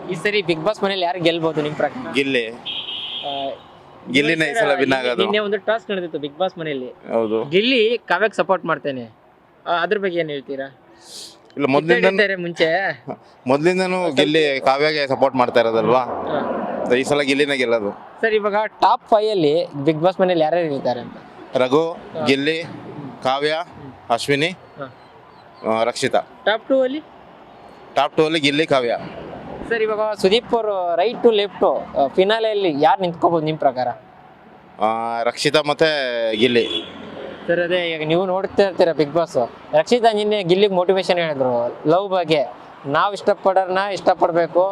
ಈ ಸರಿ ಬಿಗ್ ಬಾಸ್ ಮನೇಲಿ ಯಾರು ಗೆಲ್ಬಹುದು ನಿಮ್ ಪ್ರಕಾರ? ಗಿಲ್ಲಿ. ಆ, ಗಿಲ್ಲಿನೇ ಈ ಸಲ ಆಗೋದು. ನಿನ್ನೆ ಒಂದು ಟಾಸ್ಕ್ ನಡೆದಿತ್ತು ಬಿಗ್ ಬಾಸ್ ಮನೆಯಲ್ಲಿ. ಹೌದು. ಗಿಲ್ಲಿ ಕಾವ್ಯಕ್ಕೆ ಸಪೋರ್ಟ್ ಮಾಡ್ತೇನೆ. ಆ, ಅದ್ರ ಬಗ್ಗೆ ಏನ್ ಹೇಳ್ತೀರಾ? ಇಲ್ಲ ಮೊದ್ಲಿಂದ ಕಿತ್ತಾಡಿದ್ದಾರೆ ಮುಂಚೆ. ಮೊದ್ಲಿಂದನೂ ಗಿಲ್ಲಿ ಕಾವ್ಯಗೆ ಸಪೋರ್ಟ್ ಮಾಡ್ತಾ ಇರೋದಲ್ವಾ? ಹಾ. ಈ ಸಲ ಗಿಲ್ಲಿನೇ ಗೆಲ್ಲೋದು. ಸರ್ ಇವಾಗ ಟಾಪ್ ಫೈವ್ ಅಲ್ಲಿ ಬಿಗ್ ಬಾಸ್ ಮನೇಲಿ ಯಾರ್ಯಾರು ಇರ್ತಾರೆ ಅಂತ? ರಘು ಗಿಲ್ಲಿ ಕಾವ್ಯ ಅಶ್ವಿನಿ ಹಾ. ಆ, ರಕ್ಷಿತಾ. ಟಾಪ್ ಟೂ ಅಲ್ಲಿ? ಟಾಪ್ ಟೂ ಅಲ್ಲಿ ಗಿಲ್ಲಿ ಕಾವ್ಯ. ಸರ್ ಇವಾಗ ಸುದೀಪ್ ಅವರು ರೈಟ್ ಟು ಲೆಫ್ಟ್ ಫಿನಾಲೆಯಲ್ಲಿ ಯಾರು ನಿಂತ್ಕೋಬಹುದು ನಿಮ್ಮ ಪ್ರಕಾರ? ಆ, ರಕ್ಷಿತಾ ಮತ್ತೆ ಗಿಲ್ಲಿ. ಸರ್ ಅದೇ ಈಗ ನೀವು ನೋಡ್ತಾ ಇರ್ತೀರಾ ಬಿಗ್ ಬಾಸ್ ರಕ್ಷಿತಾ ನಿನ್ನೆ ಗಿಲ್ಲಿಗೆ ಮೋಟಿವೇಶನ್ ಹೇಳಿದ್ರು ಲವ್ ಬಗ್ಗೆ. ನಾವು ಇಷ್ಟಪಡೋರ್ನ ಇಷ್ಟಪಡಬೇಕು.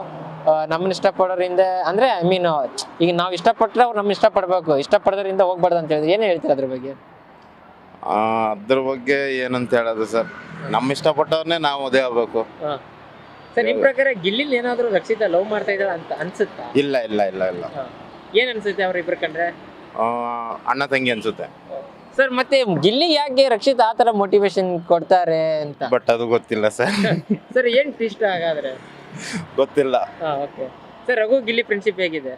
ನಮ್ಮನ್ನ ಇಷ್ಟಪಡೋರಿಂದ ಅಂದ್ರೆ ಐ ಮೀನ್ ಈಗ ನಾವು ಇಷ್ಟಪಟ್ಟರೆ ಅವ್ರು ನಮ್ಮ ಇಷ್ಟಪಡಬೇಕು. ಇಷ್ಟಪಡೋದ್ರಿಂದ ಹೋಗ್ಬಾರ್ದು ಅಂತ ಹೇಳಿದ್ರು. ಏನು ಹೇಳ್ತೀರಾ ಅದ್ರ ಬಗ್ಗೆ? ಆ, ಅದ್ರ ಬಗ್ಗೆ ಏನಂತ ಹೇಳೋದು ಸರ್. ನಮ್ಮ ಇಷ್ಟಪಟ್ಟವ್ರನ್ನೇ ನಾವು ಅದೇ ಆಗ್ಬೇಕು. ಸರ್ ನಿಮ್ ಪ್ರಕಾರ ಗಿಲ್ಲಿಲ್ ಏನಾದ್ರೂ ರಕ್ಷಿತಾ ಲವ್ ಮಾಡ್ತಾ ಇದ್ದಾಳೆ ಅಂತ ಅನ್ಸುತ್ತಾ? ಇಲ್ಲ ಇಲ್ಲ ಇಲ್ಲ ಇಲ್ಲ. ಏನ್ ಅನ್ಸುತ್ತೆ ಅವ್ರ ಇಬ್ರು ಕಂಡ್ರೆ? ಆ, ಅಣ್ಣ ತಂಗಿ ಅನ್ಸುತ್ತೆ. ಸರ್ ಮತ್ತೆ ಗಿಲ್ಲಿ ಯಾಕೆ ರಕ್ಷಿತ್ ಆ ತರ ಮೋಟಿವೇಶನ್ ಕೊಡ್ತಾರೆ ಅಂತ? ಬಟ್ ಅದು ಗೊತ್ತಿಲ್ಲ ಸರ್. [laughs] ಸರ್ ಏನ್ ಟ್ವಿಸ್ಟ್ ಹಾಗಾದ್ರೆ? ಗೊತ್ತಿಲ್ಲ. ಹಾ okay sir Raghu Gilli friendship ಹೇಗಿದೆ?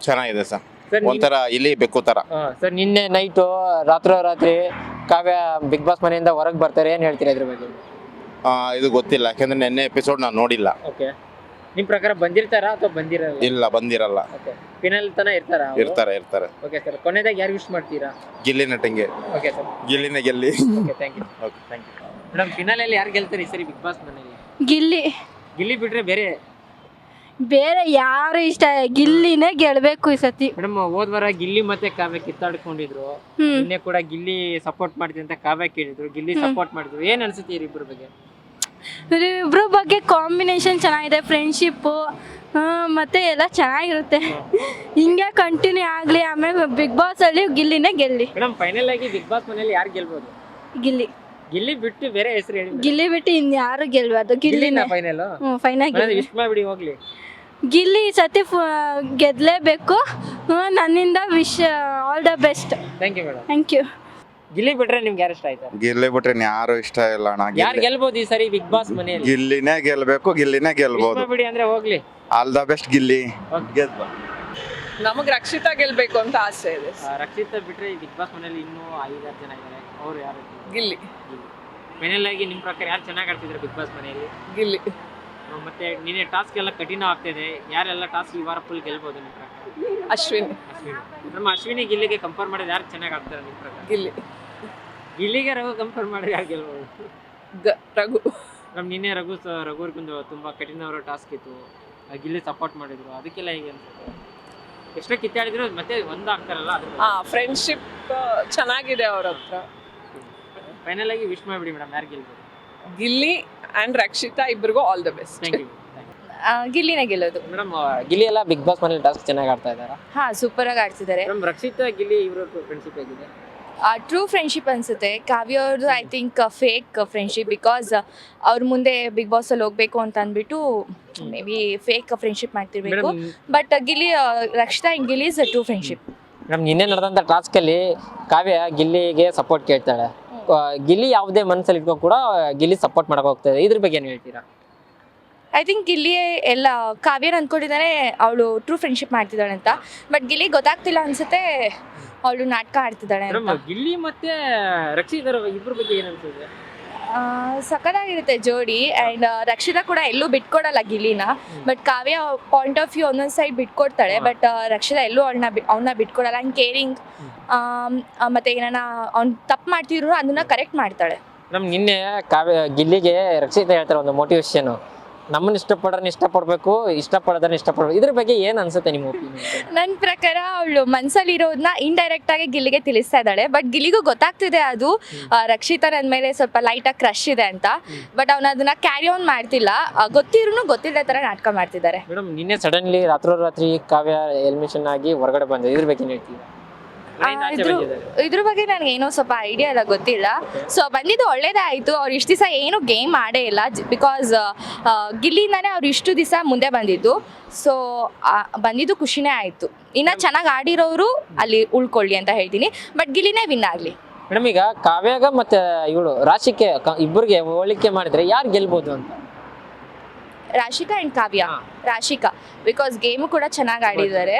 ಚೆನ್ನಾಗಿದೆ ಸರ್. ಸರ್ ಒಂಥರ ಇಲ್ಲಿ ಬೆಕ್ಕು ತರ. ಸರ್ ನಿನ್ನೆ ನೈಟು ರಾತ್ರೋ ರಾತ್ರಿ ಕಾವ್ಯ ಬಿಗ್ ಬಾಸ್ ಮನೆಯಿಂದ ಹೊರಗೆ ಬರ್ತಾರೆ. ಏನ್ ಹೇಳ್ತೀರಾ ಇದ್ರ ಬಗ್ಗೆ? ಇದು ಗೊತ್ತಿಲ್ಲ ಯಾಕಂದ್ರೆ ನೆನ್ನೆ ಎಪಿಸೋಡ್ ನಾನು ನೋಡಿಲ್ಲ. ಓಕೆ. ನಿಮ್ ಪ್ರಕಾರ ಬಂದಿರ್ತಾರಾ ಅಥವಾ ಬಂದಿರಲ್ಲ? ಇಲ್ಲ ಬಂದಿರಲ್ಲ. ಓಕೆ. ಫಿನಲ್ ತನ ಇರ್ತಾರಾ ಇರ್ತಾರೆ ಇರ್ತಾರೆ. ಓಕೆ ಸರ್ ಕೊನೆದಾಗ ಯಾರು ವಿಶ್ ಮಾಡ್ತೀರಾ? Gilli ನಟಂಗೆ. Okay sir. ಗಿಲ್ಲಿನೇ ಗೆಲ್ಲಿ. Okay thank you okay thank you madam ಅಲ್ಲಿ ಯಾರು ಗೆಲ್ತಾರೆ ಈ ಸರಿ ಬಿಗ್ ಬಾಸ್ ಮನೆಯಲ್ಲಿ? ಗಿಲ್ಲಿ. ಗಿಲ್ಲಿ ಬಿಟ್ರೆ ಬೇರೆ? ಬೇರೆ ಯಾರು ಇಷ್ಟ ಗಿಲ್ಲಿನೇ ಗೆಲ್ಬೇಕು ಈ ಸತಿ. ಮೇಡಮ್ ಹೋದ್ವಾರ ಗಿಲ್ಲಿ ಮತ್ತೆ ಕಾವ್ಯ ಕಿತ್ತಾಡ್ಕೊಂಡಿದ್ರು. ಹ್ಮ್. ನಿನ್ನೆ ಕೂಡ ಗಿಲ್ಲಿ ಸಪೋರ್ಟ್ ಮಾಡ್ತೀನಿ ಅಂತ ಕಾವ್ಯ ಕೇಳಿದ್ರು. ಗಿಲ್ಲಿ ಸಪೋರ್ಟ್ ಮಾಡಿದ್ರು. ಏನ್ ಅನ್ಸುತ್ತೆ ಇವ್ರಿಬ್ರ ಬಗ್ಗೆ? ಇವ್ರ ಬಗ್ಗೆ ಕಾಂಬಿನೇಷನ್ ಚೆನ್ನಾಗಿದೆ ಫ್ರೆಂಡ್ಶಿಪ್ಪು ಮತ್ತೆ ಎಲ್ಲ ಚೆನ್ನಾಗಿರುತ್ತೆ. ಹಿಂಗೆ ಕಂಟಿನ್ಯೂ ಆಗಲಿ ಆಮೇಲೆ ಬಿಗ್ ಬಾಸ್ ಅಲ್ಲಿ ಗಿಲ್ಲಿನೇ ಗೆಲ್ಲಿ. ಮೇಡಮ್ ಫೈನಲ್ ಆಗಿ ಬಿಗ್ ಬಾಸ್ ಮನೆಯಲ್ಲಿ ಯಾರು ಗೆಲ್ಬೋದು? ಗಿಲ್ಲಿ. ಗಿಲ್ಲಿ ಬಿಟ್ಟು ಬೇರೆ ಹೆಸರು ಹೇಳಿ ಗಿಲ್ಲಿ ಬಿಟ್ಟು ಇನ್ಯಾರು ಗೆಲ್ಬಾರ್ದು? ಗಿಲ್ಲಿನ. ಫೈನಲ್ ಹ್ಞೂ ಫೈನಲ್ ಗೆಲ್ಲಿ. ವಿಶ್ ಮಾಡ್ಬಿಡಿ ಹೋಗ್ಲಿ. ಗಿಲ್ಲಿ ಈ ಸತಿ ಗೆದ್ದಲೇಬೇಕು ನನ್ನಿಂದ wish all the best thank you madam thank you Gilli ಬಿಟ್ರೆ ನಿಮ್ಗೆ ಯಾರು ಇಷ್ಟ ಆಯ್ತಾ? ಗಿಲ್ಲಿ ಬಿಟ್ರೆ ಯಾರು ಇಷ್ಟ ಇಲ್ಲ ಅಣ್ಣ. ಯಾರು ಗೆಲ್ಬೋದು ಈ ಸರಿ ಬಿಗ್ ಬಾಸ್ ಮನೆಯಲ್ಲಿ? ಗಿಲ್ಲಿನೇ ಗೆಲ್ಬೇಕು ಗಿಲ್ಲಿನೇ ಗೆಲ್ಬೋದು. ಬಿಡಿ ಅಂದ್ರೆ ಹೋಗ್ಲಿ. All the best Gilli. ನಮಗೆ ರಕ್ಷಿತಾ ಗೆಲ್ಬೇಕು ಅಂತ ಆಸೆ ಇದೆ. ಆ, ರಕ್ಷಿತಾ ಬಿಟ್ರೆ ಈ ಬಿಗ್ ಬಾಸ್ ಮನೆಯಲ್ಲಿ ಇನ್ನೂ ಐದಾರು ಜನ ಇದ್ದಾರೆ ಅವ್ರು ಯಾರು? ಗಿಲ್ಲಿ. ಫೈನಲ್ ಆಗಿ ನಿಮ್ ಪ್ರಕಾರ ಯಾರು ಚೆನ್ನಾಗಿ ಆಡ್ತಿದ್ರು ಬಿಗ್ ಬಾಸ್ ಮನೆಯಲ್ಲಿ? ಗಿಲ್ಲಿ. ಮತ್ತೆ ನಿನ್ನೆ ಟಾಸ್ಕ್ ಎಲ್ಲ ಕಠಿಣ ಆಗ್ತಿದೆ. ಯಾರೆಲ್ಲ ಟಾಸ್ಕ್ ಈ ವಾರ ಫುಲ್ ಗೆಲ್ಬೋದು ನಿಮ್ಮ ಪ್ರಕಾರ? ಅಶ್ವಿನ್. ಅಶ್ವಿನಿ. ನಮ್ಮ ಅಶ್ವಿನಿ ಗಿಲ್ಲಿಗೆ ಕಂಪೇರ್ ಮಾಡಿದ್ರೆ ಯಾರು ಚೆನ್ನಾಗಿ ಆಗ್ತಾರೆ ನಿಮ್ಮ ಪ್ರಕಾರ? ಗಿಲ್ಲಿ. ಗಿಲ್ಲಿಗೆ ರಘು ಕಂಪೇರ್ ಮಾಡಿದ್ರೆ ಯಾರು ಗೆಲ್ಬಹುದು ಗ ರಘು. ನಮ್ಮ ನಿನ್ನೆ ರಘು ಸ- ರಘುವರ್ಗೊಂದು ತುಂಬಾ ಕಠಿಣವರ ಟಾಸ್ಕ್ ಇತ್ತು. ಆ ಗಿಲ್ಲಿ ಸಪೋರ್ಟ್ ಮಾಡಿದ್ರು. ಅದಕ್ಕೆಲ್ಲ ಹೇಗೆ ಅನ್ಸುತ್ತೆ? ಎಷ್ಟೇ ಕಿತ್ತಾಡಿದ್ರು ಮತ್ತೆ ಒಂದಾಗ್ತಾರಲ್ಲ ಹಾ ಫ್ರೆಂಡ್ಶಿಪ್ ಚೆನ್ನಾಗಿದೆ ಅವ್ರ ಹತ್ರ. ಫೈನಲ್ ಆಗಿ ವಿಶ್ ಮಾಡ್ಬಿಡಿ ಮೇಡಮ್ ಯಾರು ಗೆಲ್ಬಹುದು ಗಿಲ್ಲಿ ಅಂಡ್ ರಕ್ಷಿತಾ ಇಬ್ಬರಿಗೂ all the best thank you ಗಿಲ್ಲಿನೇ ಗೆಲ್ಲೋದು. ಮೇಡಮ್ ಗಿಲ್ಲಿ ಎಲ್ಲ ಬಿಗ್ ಬಾಸ್ ಮನೆಯಲ್ಲಿ ಟಾಸ್ಕ್ ಚೆನ್ನಾಗಿ ಆಡ್ತಾ ಇದ್ದಾರಾ? ಹಾ ಸೂಪರ್ ಆಗಿ ಆಡ್ತಿದ್ದಾರೆ. ಮೇಡಮ್ ರಕ್ಷಿತಾ ಗಿಲ್ಲಿ ಇವರು ಫ್ರೆಂಡ್ಶಿಪ್ ಹೇಗಿದೆ? ಟ್ರೂ ಫ್ರೆಂಡ್ಶಿಪ್ ಅನ್ಸುತ್ತೆ. ಕಾವ್ಯ ಅವ್ರದ್ದು I think fake friendship because ಅವ್ರ ಮುಂದೆ ಬಿಗ್ ಬಾಸ್ ಅಲ್ಲಿ ಹೋಗ್ಬೇಕು ಅಂತ ಅಂದ್ಬಿಟ್ಟು ಮೇ ಬಿ ಫೇಕ್ ಫ್ರೆಂಡ್ಶಿಪ್ ಮಾಡ್ತಿರ್ಬೇಕು ಮೇಡಮ್ ಬಟ್ ಗಿಲ್ಲಿ ಆ, Rakshita and Gilli is true friendship ನಮ್ ನಿನ್ನೆ ನಡೆದಂಥ ಟಾಸ್ಕಲ್ಲಿ ಕಾವ್ಯ ಗಿಲ್ಲಿಗೆ ಸಪೋರ್ಟ್ ಕೇಳ್ತಾಳೆ. ಆ, ಗಿಲ್ಲಿ ಯಾವುದೇ ಮನಸ್ಸಲ್ಲಿ ಇಟ್ಕೊಂಡು ಕೂಡ ಗಿಲ್ಲಿ ಸಪೋರ್ಟ್ ಮಾಡಕ್ ಹೋಗ್ತದೆ ಇದ್ರ ಬಗ್ಗೆ ಏನ್ ಹೇಳ್ತೀರಾ? ಐ ಥಿಂಕ್ ಗಿಲ್ಲಿ ಎಲ್ಲ ಕಾವ್ಯನ ಅಂದ್ಕೊಂಡಿದ್ದಾನೆ ಅವಳು ಟ್ರೂ ಫ್ರೆಂಡ್ಶಿಪ್ ಮಾಡ್ತಿದ್ದಾಳೆ ಅಂತ. ಬಟ್ ಗಿಲ್ಲಿ ಗೊತ್ತಾಗ್ತಿಲ್ಲ ಅನ್ಸುತ್ತೆ ಅವಳು ನಾಟಕ ಆಡ್ತಿದ್ದಾಳೆ ಅಂತ. ಗಿಲ್ಲಿ ಮತ್ತೆ ಇಬ್ರ ಬಗ್ಗೆ ಏನ್ ಅನ್ಸುತ್ತೆ? ಸಖತ್ತಾಗಿರುತ್ತೆ ಜೋಡಿ ಆ್ಯಂಡ್ ರಕ್ಷಿತಾ ಕೂಡ ಎಲ್ಲೂ ಬಿಟ್ಕೊಡಲ್ಲ ಗಿಲಿನ but Kavya point of view ಒಂದೊಂದು ಸೈಡ್ ಬಿಟ್ಕೊಡ್ತಾಳೆ. ಬಟ್ ರಕ್ಷಿತಾ ಎಲ್ಲೂ ಅವಳನ್ನ ಅವ್ನ ಅವನ್ನ ಬಿಟ್ಕೊಡಲ್ಲ. ಆ್ಯಂಡ್ ಕೇರಿಂಗ್ ಮತ್ತೆ ಏನಾನ ಅವ್ನು ತಪ್ಪು ಮಾಡ್ತಿದ್ರು ಅದನ್ನ ಕರೆಕ್ಟ್ ಮಾಡ್ತಾಳೆ. ನಮ್ ನಿನ್ನೆ ಕಾವ್ಯ ಗಿಲ್ಲಿಗೆ ರಕ್ಷಿತಾ ಹೇಳ್ತಾರೆ ಒಂದು ಮೋಟಿವೇಶನ್ ನಮ್ಮನ್ನ ಇಷ್ಟಪಡೋರ್ನ ಇಷ್ಟಪಡ್ಬೇಕು ಇಷ್ಟಪಡೋದನ್ನ ಇಷ್ಟಪಡ್ಬೇಕು. ಇದ್ರ ಬಗ್ಗೆ ಏನ್ ಅನ್ಸುತ್ತೆ ನಿಮ್ಮ ಒಪಿನಿಯನ್ ನನ್ನ ಪ್ರಕಾರ ಅವಳು ಮನಸ್ಸಲ್ಲಿರೋದನ್ನ ಇಂಡೈರೆಕ್ಟ್ ಆಗಿ ಗಿಲ್ಲಿಗೆ ತಿಳಿಸ್ತಾ ಇದ್ದಾಳೆ. ಬಟ್ ಗಿಲ್ಲಿಗೂ ಗೊತ್ತಾಗ್ತಿದೆ ಅದು ಆ, ರಕ್ಷಿತಾ ನನ್ನ ಮೇಲೆ ಸ್ವಲ್ಪ ಲೈಟಾಗಿ ಕ್ರಶ್ ಇದೆ ಅಂತ. ಬಟ್ ಅವನ ಅದನ್ನ ಕ್ಯಾರಿ ಆನ್ ಮಾಡ್ತಿಲ್ಲ. ಗೊತ್ತಿರೂ ಗೊತ್ತಿಲ್ಲದ ತರ ನಾಟಕ ಮಾಡ್ತಿದ್ದಾರೆ. ಮೇಡಮ್ ನಿನ್ನೆ ಸಡನ್ಲಿ ರಾತ್ರೋರಾತ್ರಿ ಕಾವ್ಯ ಎಲ್ಮಿಷನ್ ಆಗಿ ಹೊರಗಡೆ ಬಂದ ಇದ್ರ ಬಗ್ಗೆ ಏನು ಹೇಳ್ತೀವಿ ಇದ್ರ ಇದ್ರ ಬಗ್ಗೆ ನನಗೆ ಏನೋ ಸ್ವಲ್ಪ ಐಡಿಯಾ ಎಲ್ಲ ಗೊತ್ತಿಲ್ಲ. ಸೊ ಬಂದಿದ್ದು ಒಳ್ಳೇದೇ ಆಯಿತು ಅವ್ರು ಇಷ್ಟು ದಿವಸ ಏನು ಗೇಮ್ ಮಾಡೇ ಇಲ್ಲ. ಬಿಕಾಸ್ ಗಿಲ್ಲಿಂದಾನೇ ಅವ್ರು ಇಷ್ಟು ದಿವಸ ಮುಂದೆ ಬಂದಿದ್ದು. ಸೊ ಬಂದಿದ್ದು ಖುಷಿನೇ ಆಯಿತು. ಇನ್ನ ಚೆನ್ನಾಗಿ ಆಡಿರೋರು ಅಲ್ಲಿ ಉಳ್ಕೊಳ್ಳಿ ಅಂತ ಹೇಳ್ತೀನಿ. ಬಟ್ ಗಿಲ್ಲಿನೇ ವಿನ್ ಆಗಲಿ. ಮೇಡಮ್ ಈಗ ಕಾವ್ಯಾಗ ಮತ್ತೆ ಇವಳು ರಾಶಿಕೆ ಇಬ್ಬರಿಗೆ ಹೋಲಿಕೆ ಮಾಡಿದ್ರೆ ಯಾರು ಗೆಲ್ಬೋದು ಅಂತ? Rashika and Kavya. Rashika. Because game ಕೂಡ ಚೆನ್ನಾಗಿ ಆಡಿದ್ದಾರೆ.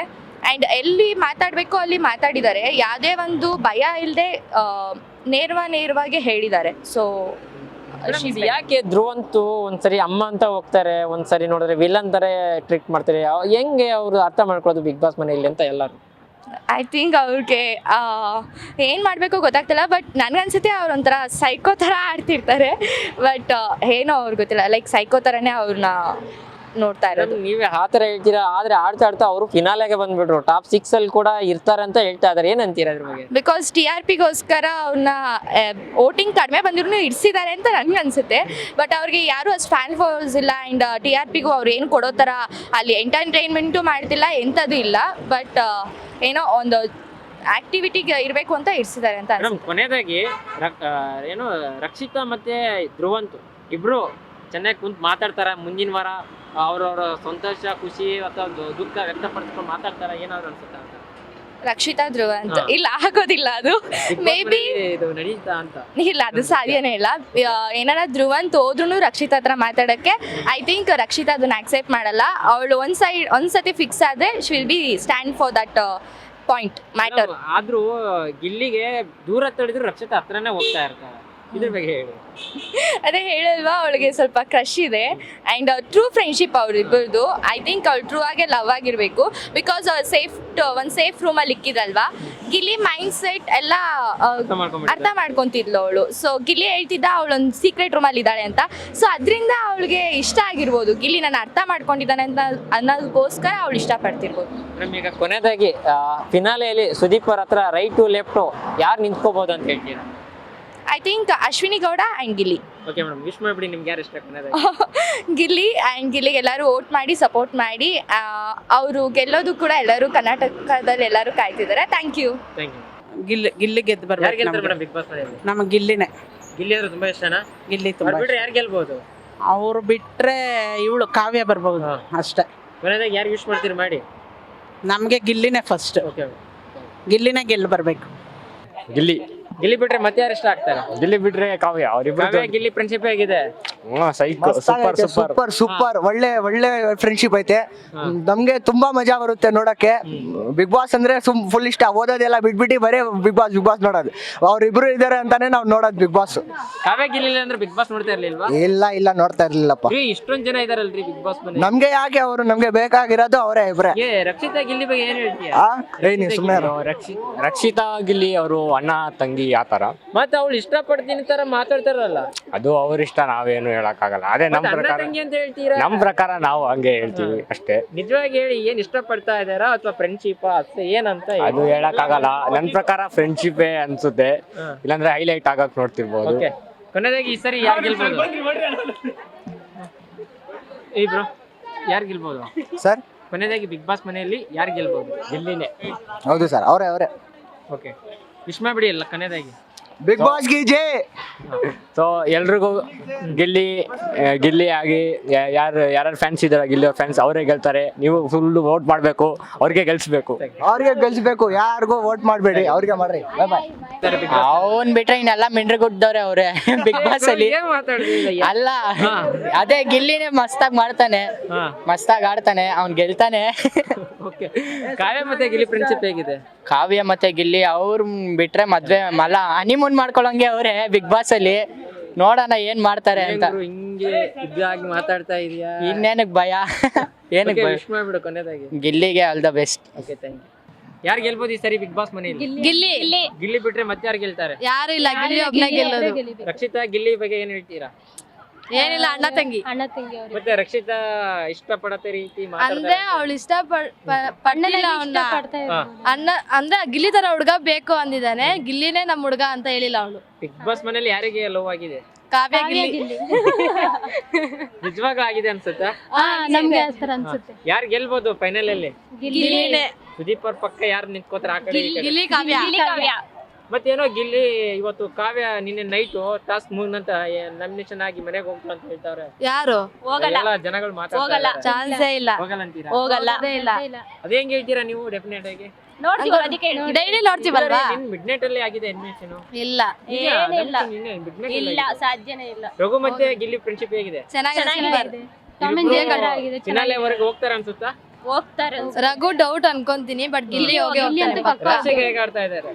ಆ್ಯಂಡ್ ಎಲ್ಲಿ ಮಾತಾಡಬೇಕು ಅಲ್ಲಿ ಮಾತಾಡಿದ್ದಾರೆ. ಯಾವುದೇ ಒಂದು ಭಯ ಇಲ್ಲದೆ ನೇರ್ವ ನೇರವಾಗಿ ಹೇಳಿದ್ದಾರೆ. ಸೊ ಯಾಕೆ ಧ್ರುವಂತು ಒಂದ್ಸರಿ ಅಮ್ಮ ಅಂತ ಹೋಗ್ತಾರೆ ಒಂದ್ಸರಿ ನೋಡಿದ್ರೆ ವಿಲನ್ ತರ ಟ್ರಿಕ್ ಮಾಡ್ತಾರೆ. ಹೆಂಗೆ ಅವರು ಅರ್ಥ ಮಾಡ್ಕೊಳ್ಳೋದು ಬಿಗ್ ಬಾಸ್ ಮನೆಯಲ್ಲಿ ಅಂತ ಎಲ್ಲರೂ? ಐ ಥಿಂಕ್ ಅವ್ರಿಗೆ ಏನು ಮಾಡಬೇಕು ಗೊತ್ತಾಗ್ತಿಲ್ಲ ಬಟ್ ನನಗನ್ಸುತ್ತೆ ಅವ್ರು ಒಂಥರ ಸೈಕೋ ಥರ ಆಡ್ತಿರ್ತಾರೆ. ಬಟ್ ಏನೋ ಅವ್ರಿಗೆ ಗೊತ್ತಿಲ್ಲ. ಲೈಕ್ ಸೈಕೋ ಥರನೇ ಅವ್ರನ್ನ ನೋಡ್ತಾ ಇರೋದು. ನೀವೇ ಆ ಥರ ಹೇಳ್ತೀರಾ? ಆದ್ರೆ ಆಡ್ತಾ ಆಡ್ತಾ ಅವರು ಫಿನಾಲೆಗೆ ಬಂದ್ಬಿಟ್ರು. ಟಾಪ್ ಸಿಕ್ಸ್ ಅಲ್ಲಿ ಕೂಡ ಇರ್ತಾರೆ ಅಂತ ಹೇಳ್ತಾ ಇದಾರೆ. ಏನಂತೀರಾ ಅದ್ರ ಬಗ್ಗೆ? ಬಿಕಾಸ್ ಟಿ ಆರ್ ಪಿಗೋಸ್ಕರ ಅವ್ರನ್ನ ವೋಟಿಂಗ್ ಕಡಿಮೆ ಬಂದಿರೂ ಇಡ್ಸಿದ್ದಾರೆ ಅಂತ ನನಗೆ ಅನ್ಸುತ್ತೆ. ಬಟ್ ಅವ್ರಿಗೆ ಯಾರು ಅಷ್ಟು ಫ್ಯಾನ್ ಫಾಲೋವರ್ಸ್ ಇಲ್ಲ ಆ್ಯಂಡ್ ಟಿ ಆರ್ ಪಿಗೂ ಅವ್ರು ಏನು ಕೊಡೋ ಥರ ಅಲ್ಲಿ ಎಂಟರ್ಟೈನ್ಮೆಂಟು ಮಾಡ್ತಿಲ್ಲ ಎಂಥದ್ದು ಇಲ್ಲ. ಬಟ್ ಏನೋ ಒಂದು ಆಕ್ಟಿವಿಟಿಗೆ ಇರಬೇಕು ಅಂತ ಇಡ್ಸಿದ್ದಾರೆ ಅಂತ ಮೇಡಮ್ ಕೊನೆಯದಾಗಿ ಏನು ರಕ್ಷಿತಾ ಮತ್ತೆ ಧ್ರುವಂತು ಇಬ್ರು ಚೆನ್ನಾಗಿ ಕುಂತು ಮಾತಾಡ್ತಾರೆ ಮುಂದಿನ ವಾರ. ಅವ್ರವ್ರ ಸಂತೋಷ ಖುಷಿ ಅಥವಾ ದುಃಖ ವ್ಯಕ್ತಪಡಿಸ್ಕೊಂಡು ಮಾತಾಡ್ತಾರ? ಏನಾದ್ರು ಅನ್ಸುತ್ತಾ ಅಂತ? ರಕ್ಷಿತಾ ಧ್ರುವ ಅಂತ. ಇಲ್ಲ ಆಗೋದಿಲ್ಲ ಅದು. ಮೇ ಬಿ ಇದು ನಡೀತಾ ಅಂತ. ಇಲ್ಲ ಅದು ಸಾಧ್ಯನೇ ಇಲ್ಲ. ಏನಾರ ಧ್ರುವಂತ್ ಹೋದ್ರೂ ರಕ್ಷಿತಾ ಹತ್ರ ಮಾತಾಡಕ್ಕೆ ಐ ಥಿಂಕ್ ರಕ್ಷಿತಾ ಅದನ್ನ ಆಕ್ಸೆಪ್ಟ್ ಮಾಡಲ್ಲ. ಅವಳು ಒಂದ್ ಸೈಡ್ ಒಂದು ಸತಿ ಫಿಕ್ಸ್ ಆದ್ರೆ she will be stand for that point matter ಆದ್ರೂ ಗಿಲ್ಲಿಗೆ ದೂರ ತಡೆದ್ರು ರಕ್ಷಿತಾ ಹತ್ರನೇ ಹೋಗ್ತಾ ಇರ್ತಾರೆ. ಇದ್ರ ಬಗ್ಗೆ ಹೇಳಿ. ಅದೇ ಹೇಳಲ್ವಾ ಅವಳಿಗೆ ಸ್ವಲ್ಪ ಕ್ರಶ್ ಇದೆ. ಆ್ಯಂಡ್ ಟ್ರೂ ಫ್ರೆಂಡ್ಶಿಪ್ ಅವ್ರಿಬ್ಬರದು ಐ ಥಿಂಕ್ ಅವ್ಳು ಟ್ರೂ ಆಗೇ ಲವ್ ಆಗಿರಬೇಕು. ಬಿಕಾಸ್ ಅವ್ರು ಸೇಫ್ ಒಂದು ಸೇಫ್ ರೂಮಲ್ಲಿ ಇಕ್ಕಿದಲ್ವಾ ಗಿಲ್ಲಿ ಮೈಂಡ್ ಸೆಟ್ ಎಲ್ಲ ಅರ್ಥ ಮಾಡ್ಕೊತಿದ್ಲು ಅವಳು. ಸೊ ಗಿಲ್ಲಿ ಹೇಳ್ತಿದ್ದ ಅವಳು ಒಂದು ಸೀಕ್ರೆಟ್ ರೂಮಲ್ಲಿ ಇದ್ದಾಳೆ ಅಂತ. ಸೊ ಅದರಿಂದ ಅವಳಿಗೆ ಇಷ್ಟ ಆಗಿರ್ಬೋದು. ಗಿಲ್ಲಿ ನಾನು ಅರ್ಥ ಮಾಡ್ಕೊಂಡಿದ್ದಾನೆ ಅಂತ ಅನ್ನೋದಕ್ಕೋಸ್ಕರ ಅವಳು ಇಷ್ಟಪಡ್ತಿರ್ಬೋದು. ಮೇಡಮ್ ಈಗ ಕೊನೆಯದಾಗಿ ಫಿನಾಲೆಯಲ್ಲಿ ಸುದೀಪ್ ಅವ್ರ ಹತ್ರ ಟು ಲೆಫ್ಟು ಯಾರು ನಿಂತ್ಕೋಬೋದು ಅಂತ ಹೇಳ್ತೀರಾ? I think Ashwini Gowda and Gilli okay madam wish ಮಾಡ್ಬಿಡಿ ನಿಮ್ಗೆ ಯಾರು ಇಷ್ಟ ಗಿಲ್ಲಿ ಆ್ಯಂಡ್ ಗಿಲ್ಲಿಗೆ ಎಲ್ಲರೂ ವೋಟ್ ಮಾಡಿ ಸಪೋರ್ಟ್ ಮಾಡಿ ಅವರು ಗೆಲ್ಲೋದು ಕೂಡ ಎಲ್ಲರೂ ಕರ್ನಾಟಕದಲ್ಲಿ ಎಲ್ಲರೂ ಕಾಯ್ತಿದ್ದಾರೆ. Thank you thank you Gilli Gilli ಗೆದ್ದು ಯಾರು ಗೆಲ್ತಾರೆ ಮೇಡಮ್ ಬಿಗ್ ಬಾಸ್ ಮನೆಯಲ್ಲಿ? ನಮಗೆ ಗಿಲ್ಲಿನೇ. ಗಿಲ್ಲಿ ಅಂದ್ರೆ ತುಂಬಾ ಇಷ್ಟನಾ? ಗಿಲ್ಲಿ ಅವ್ರು ಬಿಟ್ರೆ ಯಾರು ಗೆಲ್ಬಹುದು ಅವ್ರು ಬಿಟ್ರೆ ಇವಳು ಕಾವ್ಯ ಬರ್ಬೋದು ಹಾ. ಅಷ್ಟೇ. ಕೊನೆಯದಾಗಿ ಯಾರು ವಿಶ್ ಮಾಡ್ತೀರಿ ಮಾಡಿ? ನಮಗೆ ಗಿಲ್ಲಿನೇ ಫಸ್ಟ್ ಓಕೆ ಗಿಲ್ಲಿನೇ ಗೆಲ್ಲಿ ಬರಬೇಕು. ಗಿಲ್ಲಿ. ಗಿಲ್ಲಿ ಬಿಟ್ರೆ ಮತ್ತೆ ಯಾರು ಇಷ್ಟ ಆಗ್ತಾರೆ? ಗಿಲ್ಲಿ ಬಿಟ್ರೆ ಕಾವ್ಯ ಅವ್ರಿಬ್ರು ಕಾವ್ಯ ಗಿಲ್ಲಿ ಫ್ರೆಂಡ್ಶಿಪ್ ಹೇಗಿದೆ? Psycho super super super super ಒಳ್ಳೆ ಒಳ್ಳೆ ಫ್ರೆಂಡ್ಶಿಪ್ ಐತೆ. ನಮ್ಗೆ ತುಂಬಾ ಮಜಾ ಬರುತ್ತೆ ನೋಡಕ್ಕೆ. ಬಿಗ್ ಬಾಸ್ ಅಂದ್ರೆ ಸುಮ್ ಫುಲ್ ಇಷ್ಟ. ಓದೋದೆಲ್ಲ ಬಿಟ್ಬಿಟ್ಟು ಬರೇ ಬಿಗ್ ಬಾಸ್ ಬಿಗ್ ಬಾಸ್ ನೋಡೋದು. ಅವ್ರಿಬ್ರು ಇದಾರೆ ಅಂತಾನೆ ನಾವು ನೋಡೋದು ಬಿಗ್ ಬಾಸ್. ಕಾವ್ಯ ಗಿಲ್ಲಿ ಅಂದ್ರೆ ಬಿಗ್ ಬಾಸ್ ನೋಡ್ತಾ ಇರ್ಲಿಲ್ವಾ? ಇಲ್ಲ ಇಲ್ಲ ನೋಡ್ತಾ ಇರ್ಲಿಲ್ಲಪ್ಪ. ರೀ ಇಷ್ಟೊಂದ್ ಜನ ಇದಾರಲ್ರಿ ಬಿಗ್ ಬಾಸ್ ಮನೆ. ನಮ್ಗೆ ಯಾಕೆ ಅವರು ನಮ್ಗೆ ಬೇಕಾಗಿರೋದು ಅವರೇ ಇಬ್ರೆ. ಏ ರಕ್ಷಿತಾ ಗಿಲ್ಲಿ ಬಗ್ಗೆ ಏನ್ ಹೇಳ್ತೀಯ? ಆ? ಏ ಸುಮ್ಮನೆ ರಕ್ಷಿತಾ ಗಿಲ್ಲಿ ಅವರು ಅಣ್ಣ ತಂಗಿ ಆ ಥರ. ಮತ್ತೆ ಅವಳು ಇಷ್ಟಪಡ್ತೀನಿ ತರ ಮಾತಾಡ್ತಾರಲ್ಲ. ಅದು ಅವ್ರಿಷ್ಟ ನಾವೇನು ಹೇಳಕ್ಕಾಗಲ್ಲ. ಅದೇ ನಮ್ಮ ಅಣ್ಣ ಪ್ರಕಾರ ತಂಗಿ ಅಂತ ಹೇಳ್ತೀರಾ? ನಮ್ಮ ಪ್ರಕಾರ ನಾವು ಹಂಗೆ ಹೇಳ್ತೀವಿ ಅಷ್ಟೇ. ನಿಜವಾಗಿ ಹೇಳಿ ಏನ್ ಇಷ್ಟಪಡ್ತಾ ಇದಾರಾ ಅಥವಾ ಫ್ರೆಂಡ್ಶಿಪ್ ಅಷ್ಟೇ ಏನಂತ ಅದು ಅದು ಹೇಳಕ್ಕಾಗಲ್ಲ. ನನ್ನ ಪ್ರಕಾರ ಫ್ರೆಂಡ್ಶಿಪ್ ಅನ್ಸುತ್ತೆ. ಇಲ್ಲಾಂದ್ರೆ ಹೈಲೈಟ್ ಆಗಕ್ ನೋಡ್ತಿರ್ಬೋದು. ಓಕೆ. ಕೊನೆದಾಗಿ ಈ ಸರಿ ಯಾರು ಗೆಲ್ಬೋದು? ಏ ಬ್ರೋ ಯಾರು ಗೆಲ್ಬೋದು? ಸರ್ ಕೊನೆದಾಗಿ ಬಿಗ್ ಬಾಸ್ ಮನೆಯಲ್ಲಿ ಯಾರು ಗೆಲ್ಬೋದು? ಗೆಲ್ಲಿನೇ ಹೌದು ಸರ್ ಅವರೇ ಅವರೇ. ಓಕೆ. ವಿಶ್ ಮಾಡ್ಬಿಡಿ ಅಲ್ಲ ಕೊನೆಯದಾಗಿ ಬಿಗ್ ಬಾಸ್ಗೆ ಜೇ. ಸೊ ಎಲ್ರಿಗೂ ಗಿಲ್ಲಿ ಗಿಲ್ಲಿ ಆಗಿ ಯಾರು ಯಾರು ಫ್ಯಾನ್ಸ್ ಇದಾರೆ ಗಿಲ್ಲಿ ಅವ್ರ ಫ್ಯಾನ್ಸ್ ಅವರೇ ಗೆಲ್ತಾರೆ. ನೀವು ಫುಲ್ ವೋಟ್ ಮಾಡಬೇಕು ಅವ್ರಿಗೆ ಗೆಲ್ಸ್ಬೇಕು. ಅವ್ರಿಗೆ ಗೆಲ್ಸ್ಬೇಕು ಯಾರಿಗೂ ವೋಟ್ ಮಾಡಬೇಡಿ ಅವ್ರಿಗೆ ಮಾಡ್ರಿ. ಬಾಯ್ ಬಾಯ್ ಅವನ್ ಬಿಟ್ರೆ ಇನ್ನೆಲ್ಲ ಮಿಂಡ್ರ ಗುಡ್ದವ್ರೆ ಅವ್ರೆ. [laughs] ಬಿಗ್ ಬಾಸ್ ಅಲ್ಲಿ. ಏನ್ ಅಲ್ಲ ಅದೇ ಗಿಲ್ಲಿನೇ ಮಸ್ತಾಗ್ ಮಾಡ್ತಾನೆ. ಹಾ. ಮಸ್ತಾಗ್ ಆಡ್ತಾನೆ ಅವ್ನ್ ಗೆಲ್ತಾನೆ. [laughs] ಓಕೆ ಕಾವ್ಯ ಮತ್ತೆ ಗಿಲ್ಲಿ ಫ್ರೆಂಡ್ಶಿಪ್ ಹೇಗಿದೆ? ಕಾವ್ಯ ಮತ್ತೆ ಗಿಲ್ಲಿ ಅವ್ರ ಬಿಟ್ರೆ ಮದ್ವೆ ಮಲ್ಲ ಹನಿಮೂನ್ ಮಾಡ್ಕೊಳಂಗೆ ಅವ್ರೆ ಬಿಗ್ ಬಾಸ್ ಅಲ್ಲಿ. ನೋಡೋಣ ಏನ್ ಮಾಡ್ತಾರೆ ಅಂತ. ಹಿಂಗೆ ಇದಾಗಿ ಮಾತಾಡ್ತಾ ಇದೀಯಾ? ಇನ್ನೇನಕ್ ಭಯ? [laughs] ಏನಕ್ಕೆ ಭಯ? wish ಮಾಡ್ಬಿಡು ಕೊನೆದಾಗಿ. ಗಿಲ್ಲಿಗೆ all the best okay thank you ಯಾರು ಗೆಲ್ಬೋದು ಈ ಸರಿ ಬಿಗ್ ಬಾಸ್ ಮನೆಯಲ್ಲಿ? ಗಿಲ್ಲಿ. ಗಿಲ್ಲಿ. ಬಿಟ್ರೆ ಮತ್ತೆ ಯಾರು ಗೆಲ್ತಾರೆ? ಯಾರು ಇಲ್ಲ ಗಿಲ್ಲಿ ಒಬ್ನೇ ಗೆಲ್ಲೋದು. ರಕ್ಷಿತಾ ಗಿಲ್ಲಿ ಬಗ್ಗೆ ಏನ್ ಹೇಳ್ತೀರಾ? ಏನಿಲ್ಲ ಅಣ್ಣ ತಂಗಿ. ಅಣ್ಣ ತಂಗಿ ಮತ್ತೆ ರಕ್ಷಿತಾ ಇಷ್ಟಪಡತ್ತೆ ರೀತಿ ಅಂದ್ರೆ ಅವಳು ಇಷ್ಟ ಪಡ್ಲಿಲ್ಲ ಅವನ್ನ ಅಣ್ಣ ಅಂದ್ರೆ ಗಿಲ್ಲಿ ತರ ಹುಡ್ಗ ಬೇಕು ಅಂದಿದ್ದಾನೆ. ಗಿಲ್ಲಿನೇ ನಮ್ ಹುಡ್ಗ ಅಂತ ಹೇಳಿಲ್ಲ ಅವಳು. ಬಿಗ್ ಬಾಸ್ ಮನೇಲಿ ಯಾರಿಗೆ ಲವ್ ಆಗಿದೆ? ಕಾವ್ಯ ಗಿಲ್ಲಿ. [laughs] ನಿಜವಾಗ್ಲೂ ಆಗಿದೆ ಅನ್ಸುತ್ತಾ? ನಮ್ಗೆ ಅನ್ಸುತ್ತೆ. ಯಾರು ಗೆಲ್ಬೋದು ಫೈನಲ್ ಅಲ್ಲಿ? ಗಿಲ್ಲಿನೇ. ಸುದೀಪ್ ಅವ್ರ ಪಕ್ಕ ಯಾರು ನಿಂತ್ಕೋತಾರೆ ಆ ಕಡೆ ಈ ಕಡೆ? ಗಿಲ್ಲಿ ಕಾವ್ಯ. ಮತ್ತೇನೋ ಗಿಲ್ಲಿ ಇವತ್ತು ಕಾವ್ಯ ನಿನ್ನೆ ನೈಟು ಟಾಸ್ಕ್ ಅಂತ ನಾಮಿನೇಷನ್ ಆಗಿ ಮನೆಗೆ ಹೋಗ್ತು ಅಂತ ಹೇಳ್ತಾವ್ರೆ. ಯಾರು? ಎಲ್ಲ ಜನಗಳು ಮಾತಾಡ್ತಾರೆ ಚಾನ್ಸೇ ಇಲ್ಲ. ಹೋಗಲ್ಲ ಅಂತೀರಾ? ಹೋಗಲ್ಲ. ಇಲ್ಲ. ಹೆಂಗ್ ಹೇಳ್ತೀರಾ ನೀವು ಡೆಫಿನೆಟ್ ಆಗಿ? ಡೈಲಿ ನೋಡ್ತೀವಲ್ವಾ? ಮಿಡ್ ನೈಟ್ ಅಲ್ಲಿ ಆಗಿದೆ ಇಲ್ಲ. ಇಲ್ಲ ಸಾಧ್ಯನೇ ಇಲ್ಲ. ರಘು ಮತ್ತೆ ಗಿಲ್ಲಿ ಫ್ರೆಂಡ್ಶಿಪ್ ಹೇಗಿದೆ? ಚೆನ್ನಾಗಿದೆ. ಫಿನಾಲೆ ವರೆಗೆ ಹೋಗ್ತಾರ ಅನ್ಸುತ್ತಾ? ರಘು ಡೌಟ್ ಅನ್ಕೊಂತೀನಿ ಬಟ್ ಇಲ್ಲಿ ಹೋಗಿ ಹೋಗ್ತಾನೆ ಪಕ್ಕ. ರಾಶಿಗೆ ಹೇಗೆ ಆಡ್ತಾ ಇದಾರೆ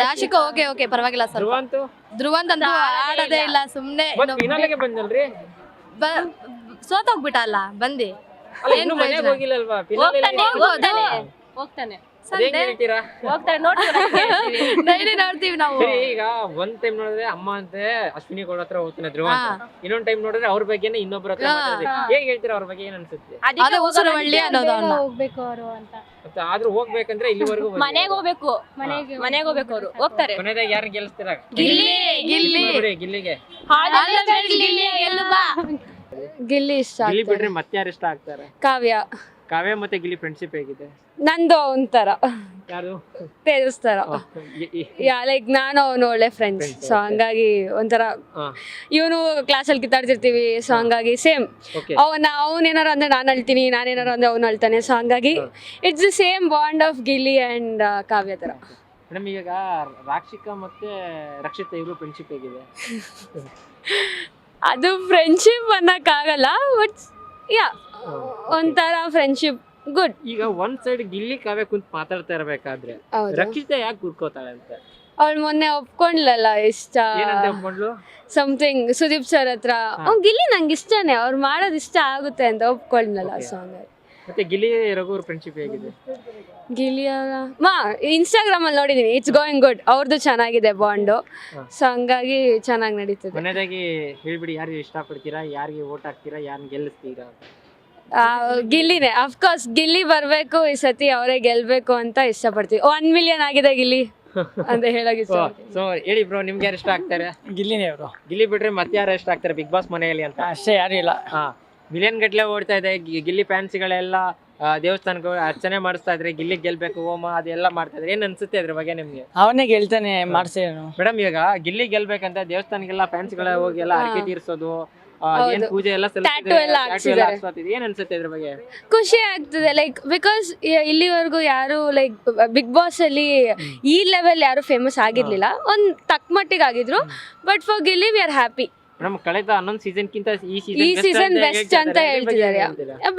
ರಾಶಿಕ ಓಕೆ ಓಕೆ ಪರವಾಗಿಲ್ಲ ಸರ್. ಧ್ರುವ ಅಂತೂ ಧ್ರುವಂತ್ ಅಂತ ಆಡೋದೇ ಇಲ್ಲ ಸುಮ್ನೆ ಮತ್ ಫಿನಾಲೆಗೆ ಬಂದಲ್ರಿ? ಸೋತೋಗ್ಬಿಟ್ಟಲ್ಲ ಬಂದಿ. ಅಲ್ಲ ಇನ್ನು ಮನೆಗೆ ಹೋಗಿಲ್ಲಲ್ವಾ? ಫಿನಾಲೆ ಹೋಗ್ತಾರೆ ನೋಡ್ತೀವಿ [laughs] ಡೈಲಿ ನೋಡ್ತೀವಿ ನಾವು. ಸರಿ ಈಗ ಒಂದ್ ಟೈಮ್ ನೋಡಿದ್ರೆ ಅಮ್ಮ ಅಂತೆ ಅಶ್ವಿನಿ ಗೌಡ ಹತ್ರ ಹೋಗ್ತಾನೆ ಧ್ರುವ ಅಂತ. ಇನ್ನೊಂದ್ ಟೈಮ್ ನೋಡಿದ್ರೆ ಅವ್ರ ಬಗ್ಗೆನೇ ಇನ್ನೊಬ್ರ ಹತ್ರ ಮಾತಾಡ್ತಾರೆ. ಹೇಗ್ ಹೇಳ್ತೀರಾ ಅವ್ರ ಬಗ್ಗೆ ಏನ್ ಅನ್ಸುತ್ತೆ? ಅದೇ ಉಸಿರು ಒಳ್ಳೆ ಅನ್ನೋದು ಅವ್ನ ಮತ್ತೆ ಆದ್ರೂ ಹೋಗ್ಬೇಕಂದ್ರೆ ಇಲ್ಲಿವರೆಗೂ ಮನೆಗೆ ಹೋಗ್ಬೇಕು. ಮನೆಗೆ ಹೋಗ್ಬೇಕು ಅವರು. ಹೋಗ್ತಾರೆ. ಕೊನೆದಾಗ ಯಾರು ಗೆಲ್ಲಿಸ್ತೀರಾ ಗಿಲ್ಲಿ ಗಿಲ್ಲಿ. ಬಿಡಿ ಗಿಲ್ಲಿಗೆ. ಗಿಲ್ಲಿ ಇಷ್ಟ ಗಿಲ್ಲಿ ಬಿಟ್ರೆ ಮತ್ತೆ ಯಾರು ಇಷ್ಟ ಆಗ್ತಾರೆ? ಕಾವ್ಯ. ಕಾವ್ಯ ಮತ್ತೆ ಗಿಲ್ಲಿ ಫ್ರೆಂಡ್ಶಿಪ್ ಹೇಗಿದೆ? ನಂದು ಒಂಥರ. ಯಾರು ತೇಜಸ್ ತರ ಯಾ ಲೈಕ್ ನಾನು ಅವನು ಒಳ್ಳೆ ಫ್ರೆಂಡ್ಸ್ ಸೊ ಹಂಗಾಗಿ ಒಂಥರ. ಇವನು ಕ್ಲಾಸಲ್ಲಿ ಕಿತ್ತಾಡ್ತಿರ್ತೀವಿ. ಸೊ ಹಂಗಾಗಿ ಸೇಮ್. ಅವನ ಅವನೇನಾರು ಅಂದ್ರೆ ನಾನು ಅಳ್ತೀನಿ ನಾನೇನಾರು ಅಂದ್ರೆ ಅವನು ಅಳ್ತಾನೆ. ಸೊ ಹಂಗಾಗಿ it's the same bond of Gilli and Kavya ಥರ. ಮೇಡಮ್ ಈಗ ರಾಕ್ಷಿಕಾ ಮತ್ತೆ ರಕ್ಷಿತ ಇವರು ಫ್ರೆಂಡ್ಶಿಪ್ ಹೇಗಿದೆ? ಅದು ಫ್ರೆಂಡ್ಶಿಪ್ ಅನ್ನಕ್ಕಾಗಲ್ಲ ಬಟ್ ಯಾ ಒಂಥರ ಫ್ರೆಂಡ್ಶಿಪ್ ಗುಡ್ ಈಗ ಒಂದ್ ಸೈಡ್ ಗಿಲ್ಲಿ ಕಾವ್ಯ ಕುಂತ್ ಮಾತಾಡ್ತಾ ಇರ್ಬೇಕಾದ್ರೆ ರಕ್ಷಿತಾ ಯಾಕೆ ಕುರ್ಕೋತಾಳೆ ಅಂತ ಅವಳು ಮೊನ್ನೆ ಒಪ್ಕೊಂಡ್ಲಲ್ಲ ಇಷ್ಟ. ಏನಂತ ಒಪ್ಕೊಂಡ್ಲು ಸಮಥಿಂಗ್ ಸುದೀಪ್ ಸರ್ ಹತ್ರ. ಅವ್ನ್ ಗಿಲ್ಲಿ ನಂಗೆ ಇಷ್ಟನೇ. ಅವ್ರು ಮಾಡೋದು ಇಷ್ಟ ಆಗುತ್ತೆ ಅಂತ ಒಪ್ಕೊಂಡ್ಲಲ್ಲ ಸಾಂಗ್ ಮತ್ತೆ ಗಿಲ್ಲಿ ರಘುವ್ರ ಫ್ರೆಂಡ್ಶಿಪ್ ಹೇಗಿದೆ? ಗಿಲಿಯಾ ಅವರ ಮಾ ಇನ್ಸ್ಟಾಗ್ರಾಮ್ ಅಲ್ಲಿ ನೋಡಿದೀನಿ. ಇಟ್ಸ್ ಗೋಯಿಂಗ್ ಗುಡ್ ಅವ್ರದ್ದು ಚೆನ್ನಾಗಿದೆ ಬಾಂಡು ಸೊ ಹಂಗಾಗಿ ಚೆನ್ನಾಗಿ ನಡೀತದೆ. ಮನೆಯದಾಗಿ ಹೇಳ್ಬಿಡಿ ಯಾರಿಗೆ ಇಷ್ಟಪಡ್ತೀರಾ? ಯಾರಿಗೆ ಓಟ್ ಹಾಕ್ತೀರಾ? ಯಾರನ್ನ ಗೆಲ್ಲಿಸ್ತೀರಾ ಗಿಲ್ಲಿನೇ. ಅಫ್ಕೋರ್ಸ್ ಗಿಲ್ಲಿ ಬರಬೇಕು ಈ ಸತಿ ಅವರೇ ಗೆಲ್ಬೇಕು ಅಂತ ಇಷ್ಟಪಡ್ತೀವಿ. ಒನ್ ಮಿಲಿಯನ್ ಆಗಿದೆ ಗಿಲ್ಲಿ ಅಂತ [laughs] ಹೇಳಿ ಇಷ್ಟ ಸೊ ಹೇಳಿ ಬ್ರೋ ನಿಮ್ಗೆ ಯಾರು ಇಷ್ಟ ಆಗ್ತಾರೆ? ಗಿಲ್ಲಿನೇ ಅವರು ಗಿಲ್ಲಿ ಬಿಟ್ರೆ ಮತ್ತೆ ಯಾರು ಇಷ್ಟ ಆಗ್ತಾರೆ ಬಿಗ್ ಬಾಸ್ ಮನೆಯಲ್ಲಿ ಅಂತ? ಅಷ್ಟೇ ಯಾರು ಇಲ್ಲ. ಹಾ. ಮಿಲಿಯನ್ ಗಟ್ಲೆ ಓಡ್ತಾ ಇದೆ. ಗಿ- ಗಿಲ್ಲಿ ಫ್ಯಾನ್ಸಿಗಳೆಲ್ಲ ದೇವಸ್ಥಾನಕ್ಕೆ ಅರ್ಚನೆ ಮಾಡಿಸ್ತಾ ಇದ್ರೆ ಗಿಲ್ಲಿ ಗೆಲ್ಬೇಕು ಹೋಮ ಅದೆಲ್ಲ ಮಾಡ್ತಾ ಇದ್ರೆ ಏನ್ ಅನ್ಸುತ್ತೆ ಅದ್ರ ಬಗ್ಗೆ ನಿಮ್ಗೆ? ಅವನೇ ಗೆಲ್ತಾನೆ ಮಾಡ್ಸೇನು ಮೇಡಮ್ ಈಗ ಗಿಲ್ಲಿ ಗೆಲ್ಬೇಕಂತ ದೇವಸ್ಥಾನಕ್ಕೆಲ್ಲ ಫ್ಯಾನ್ಸ್ಗಳ ಹೋಗಿ ಎಲ್ಲ ಹರಕೆ ತೀರ್ಸೋದು ಪೂಜೆ ಎಲ್ಲ Tattoo ಎಲ್ಲ ಹಾಕ್ಸಿದ್ದಾರೆ. ಸಲ್ಲಿಸ್ತಿದೆ ಏನ್ ಅನ್ಸುತ್ತೆ ಇದ್ರ ಬಗ್ಗೆ? ಖುಷಿ ಆಗ್ತದೆ ಲೈಕ್ ಬಿಕಾಸ್ ಇಲ್ಲಿವರೆಗೂ ಯಾರು ಲೈಕ್ ಬಿಗ್ ಬಾಸ್ ಅಲ್ಲಿ ಈ ಲೆವೆಲ್ ಯಾರು ಫೇಮಸ್ ಆಗಿರ್ಲಿಲ್ಲ. ಒಂದ್ ತಕ್ಕ ಮಟ್ಟಿಗೆ ಆಗಿದ್ರು but for Gilli we are happy madam ಕಳೆದ ಹನ್ನೊಂದು ಸೀಸನ್ ಈ ಈ ಸೀಸನ್ ಸೀಸನ್ ಬೆಸ್ಟ್ ಅಂತ ಹೇಳ್ತಿದ್ದಾರೆ.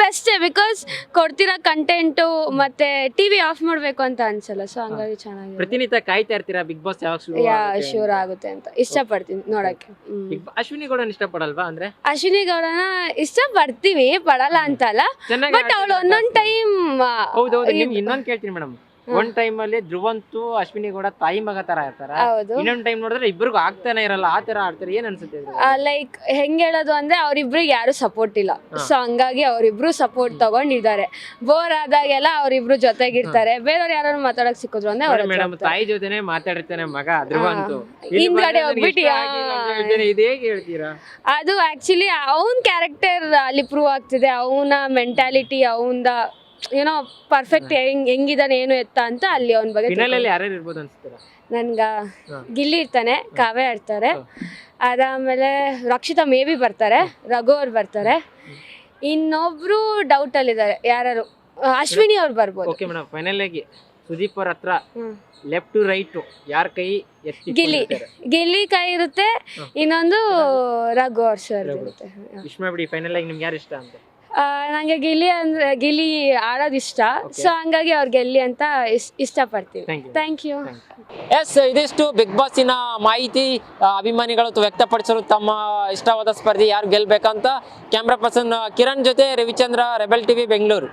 ಬೆಸ್ಟ್ ಬಿಕಾಸ್ ಕೊಡ್ತಿರೋ ಕಂಟೆಂಟು ಮತ್ತೆ ಟಿವಿ ಆಫ್ ಮಾಡ್ಬೇಕು ಅಂತ ಅನ್ಸಲ್ಲ ಸೊ ಹಂಗಾಗಿ ಚೆನ್ನಾಗಿದೆ. ಪ್ರತಿನಿತ್ಯ ಕಾಯ್ತಾ ಇರ್ತೀರಾ ಬಿಗ್ ಬಾಸ್ ಯಾವಾಗ ಶುರು ಯಾ ಆಗುತ್ತೆ ಅಂತ? ಶೂರ್ ಆಗುತ್ತೆ ಅಂತ. ಇಷ್ಟಪಡ್ತೀನಿ ನೋಡಕ್ಕೆ. Big ಅಶ್ವಿನಿ ಗೌಡನ್ ಇಷ್ಟಪಡಲ್ವಾ ಅಂದ್ರೆ? ಅಶ್ವಿನಿ ಗೌಡನ ಇಷ್ಟ ಪಡ್ತೀವಿ ಪಡಲ್ಲ ಅಂತಲ್ಲ. ಚೆನ್ನಾಗಿ ಬಟ್ ಅವಳು ಒಂದೊಂದ್ ಟೈಮ್ ಹೌದೌದು ನಿಮ್ಗೆ ಇನ್ನೊಂದ್ ಕೇಳ್ತೀನಿ ಮೇಡಮ್. ಒಂದ್ ಟೈಮ್ ಅಲ್ಲಿ ಧ್ರುವಂತು ಅಶ್ವಿನಿ ಗೌಡ ತಾಯಿ ಮಗ ತರ ಇರ್ತಾರ. ಹೌದು. ಇನ್ನೊಂದ್ ಟೈಮ್ ನೋಡಿದ್ರೆ ಇಬ್ರಿಗೂ ಆಗ್ತಾನೆ ಇರಲ್ಲ ಆ ತರ ಆಡ್ತಾರೆ. ಏನ್ ಅನ್ಸುತ್ತೆ ಲೈಕ್ ಹೆಂಗ್ ಹೇಳೋದು ಅಂದ್ರೆ ಅವ್ರಿಬ್ರಿಗೆ ಯಾರು ಸಪೋರ್ಟ್ ಇಲ್ಲ. ಸೊ ಹಂಗಾಗಿ ಅವ್ರಿಬ್ರು ಸಪೋರ್ಟ್ ತಗೊಂಡಿದ್ದಾರೆ. ಬೋರ್ ಆದಾಗೆಲ್ಲ ಅವ್ರಿಬ್ರು ಜೊತೆಗಿರ್ತಾರೆ ಬೇರೆಯವ್ರು ಯಾರು ಮಾತಾಡಕ್ ಸಿಕ್ಕಿದ್ರು ಅಂದ್ರೆ ಅವ್ರ ಮೇಡಮ್ ತಾಯಿ ಜೊತೆನೆ ಮಾತಾಡಿರ್ತಾನೆ ಮಗ ಧ್ರುವಂತು. ಹಿಂದ್ಗಡೆ ಹೋಗ್ಬಿಟ್ಟು ಇದು ಹೇಗೆ ಹೇಳ್ತೀರಾ? ಅದು ಆಕ್ಚುಲಿ ಅವನ್ ಕ್ಯಾರೆಕ್ಟರ್ ಅಲ್ಲಿ ಪ್ರೂವ್ ಆಗ್ತಿದೆ. ಅವನ ಮೆಂಟಾಲಿಟಿ ಅವಂದ ಏನೋ ಪರ್ಫೆಕ್ಟ್ ಹೆಂಗ್ ಹೆಂಗಿದಾನೆ ಏನು ಎತ್ತ ಅಂತ ಅಲ್ಲಿ ಅವನ ಬಗ್ಗೆ ಯಾರ್ಯಾರು ಇರ್ಬೋದು ನನ್ಗ ಗಿಲ್ಲಿ ಇರ್ತಾನೆ ಕಾವ್ಯ ಆಡ್ತಾರೆ ಅದಾದ್ಮೇಲೆ ರಕ್ಷಿತಾ ಮೇಬಿ ಬರ್ತಾರೆ ರಘು ಅವ್ರು ಬರ್ತಾರೆ. ಇನ್ನೊಬ್ರು ಡೌಟ್ ಅಲ್ಲಿ ಅಲ್ಲಿದ್ದಾರೆ ಯಾರು ಅಶ್ವಿನಿ ಅವ್ರು ಬರ್ಬೋದು. ಓಕೆ ಮೇಡಮ್ ಫೈನಲ್ ಆಗಿ ಸುದೀಪ್ ಅವ್ರ ಹತ್ರ ಲೆಫ್ಟ್ ಟು ರೈಟ್ ಯಾರ ಕೈ ಎತ್ತಿ ಗಿಲ್ಲಿ. ಗಿಲ್ಲಿ ಕೈ ಇರುತ್ತೆ ಇನ್ನೊಂದು ರಘು. ಅವ್ರ ಸರ್ ಇರುತ್ತೆ. ವಿಶ್ ಮಾಡ್ಬಿಡಿ ಫೈನಲ್ ಆಗಿ ನಿಮ್ಗೆ ಯಾರು ಇಷ್ಟ ಅಂತ? ನನಗೆ ಗಿಲಿ ಅಂದ್ರೆ ಗಿಲಿ ಆಡೋದು ಇಷ್ಟ. ಸೊ ಹಂಗಾಗಿ ಅವ್ರು ಗೆಲ್ಲಿ ಅಂತ ಇಸ್- ಇಷ್ಟಪಡ್ತೀವಿ Thank you. Thank you yes ಇದಿಷ್ಟು ಬಿಗ್ ಬಾಸಿನ ಮಾಹಿತಿ ಆ, ಅಭಿಮಾನಿಗಳು ವ್ಯಕ್ತಪಡಿಸಲು ತಮ್ಮ ಇಷ್ಟವಾದ ಸ್ಪರ್ಧಿ ಯಾರು ಗೆಲ್ಬೇಕಂತ. ಕ್ಯಾಮ್ರಾ ಪರ್ಸನ್ ಕಿರಣ್ ಜೊತೆ ರವಿಚಂದ್ರ ರೆಬೆಲ್ ಟಿವಿ ಬೆಂಗಳೂರು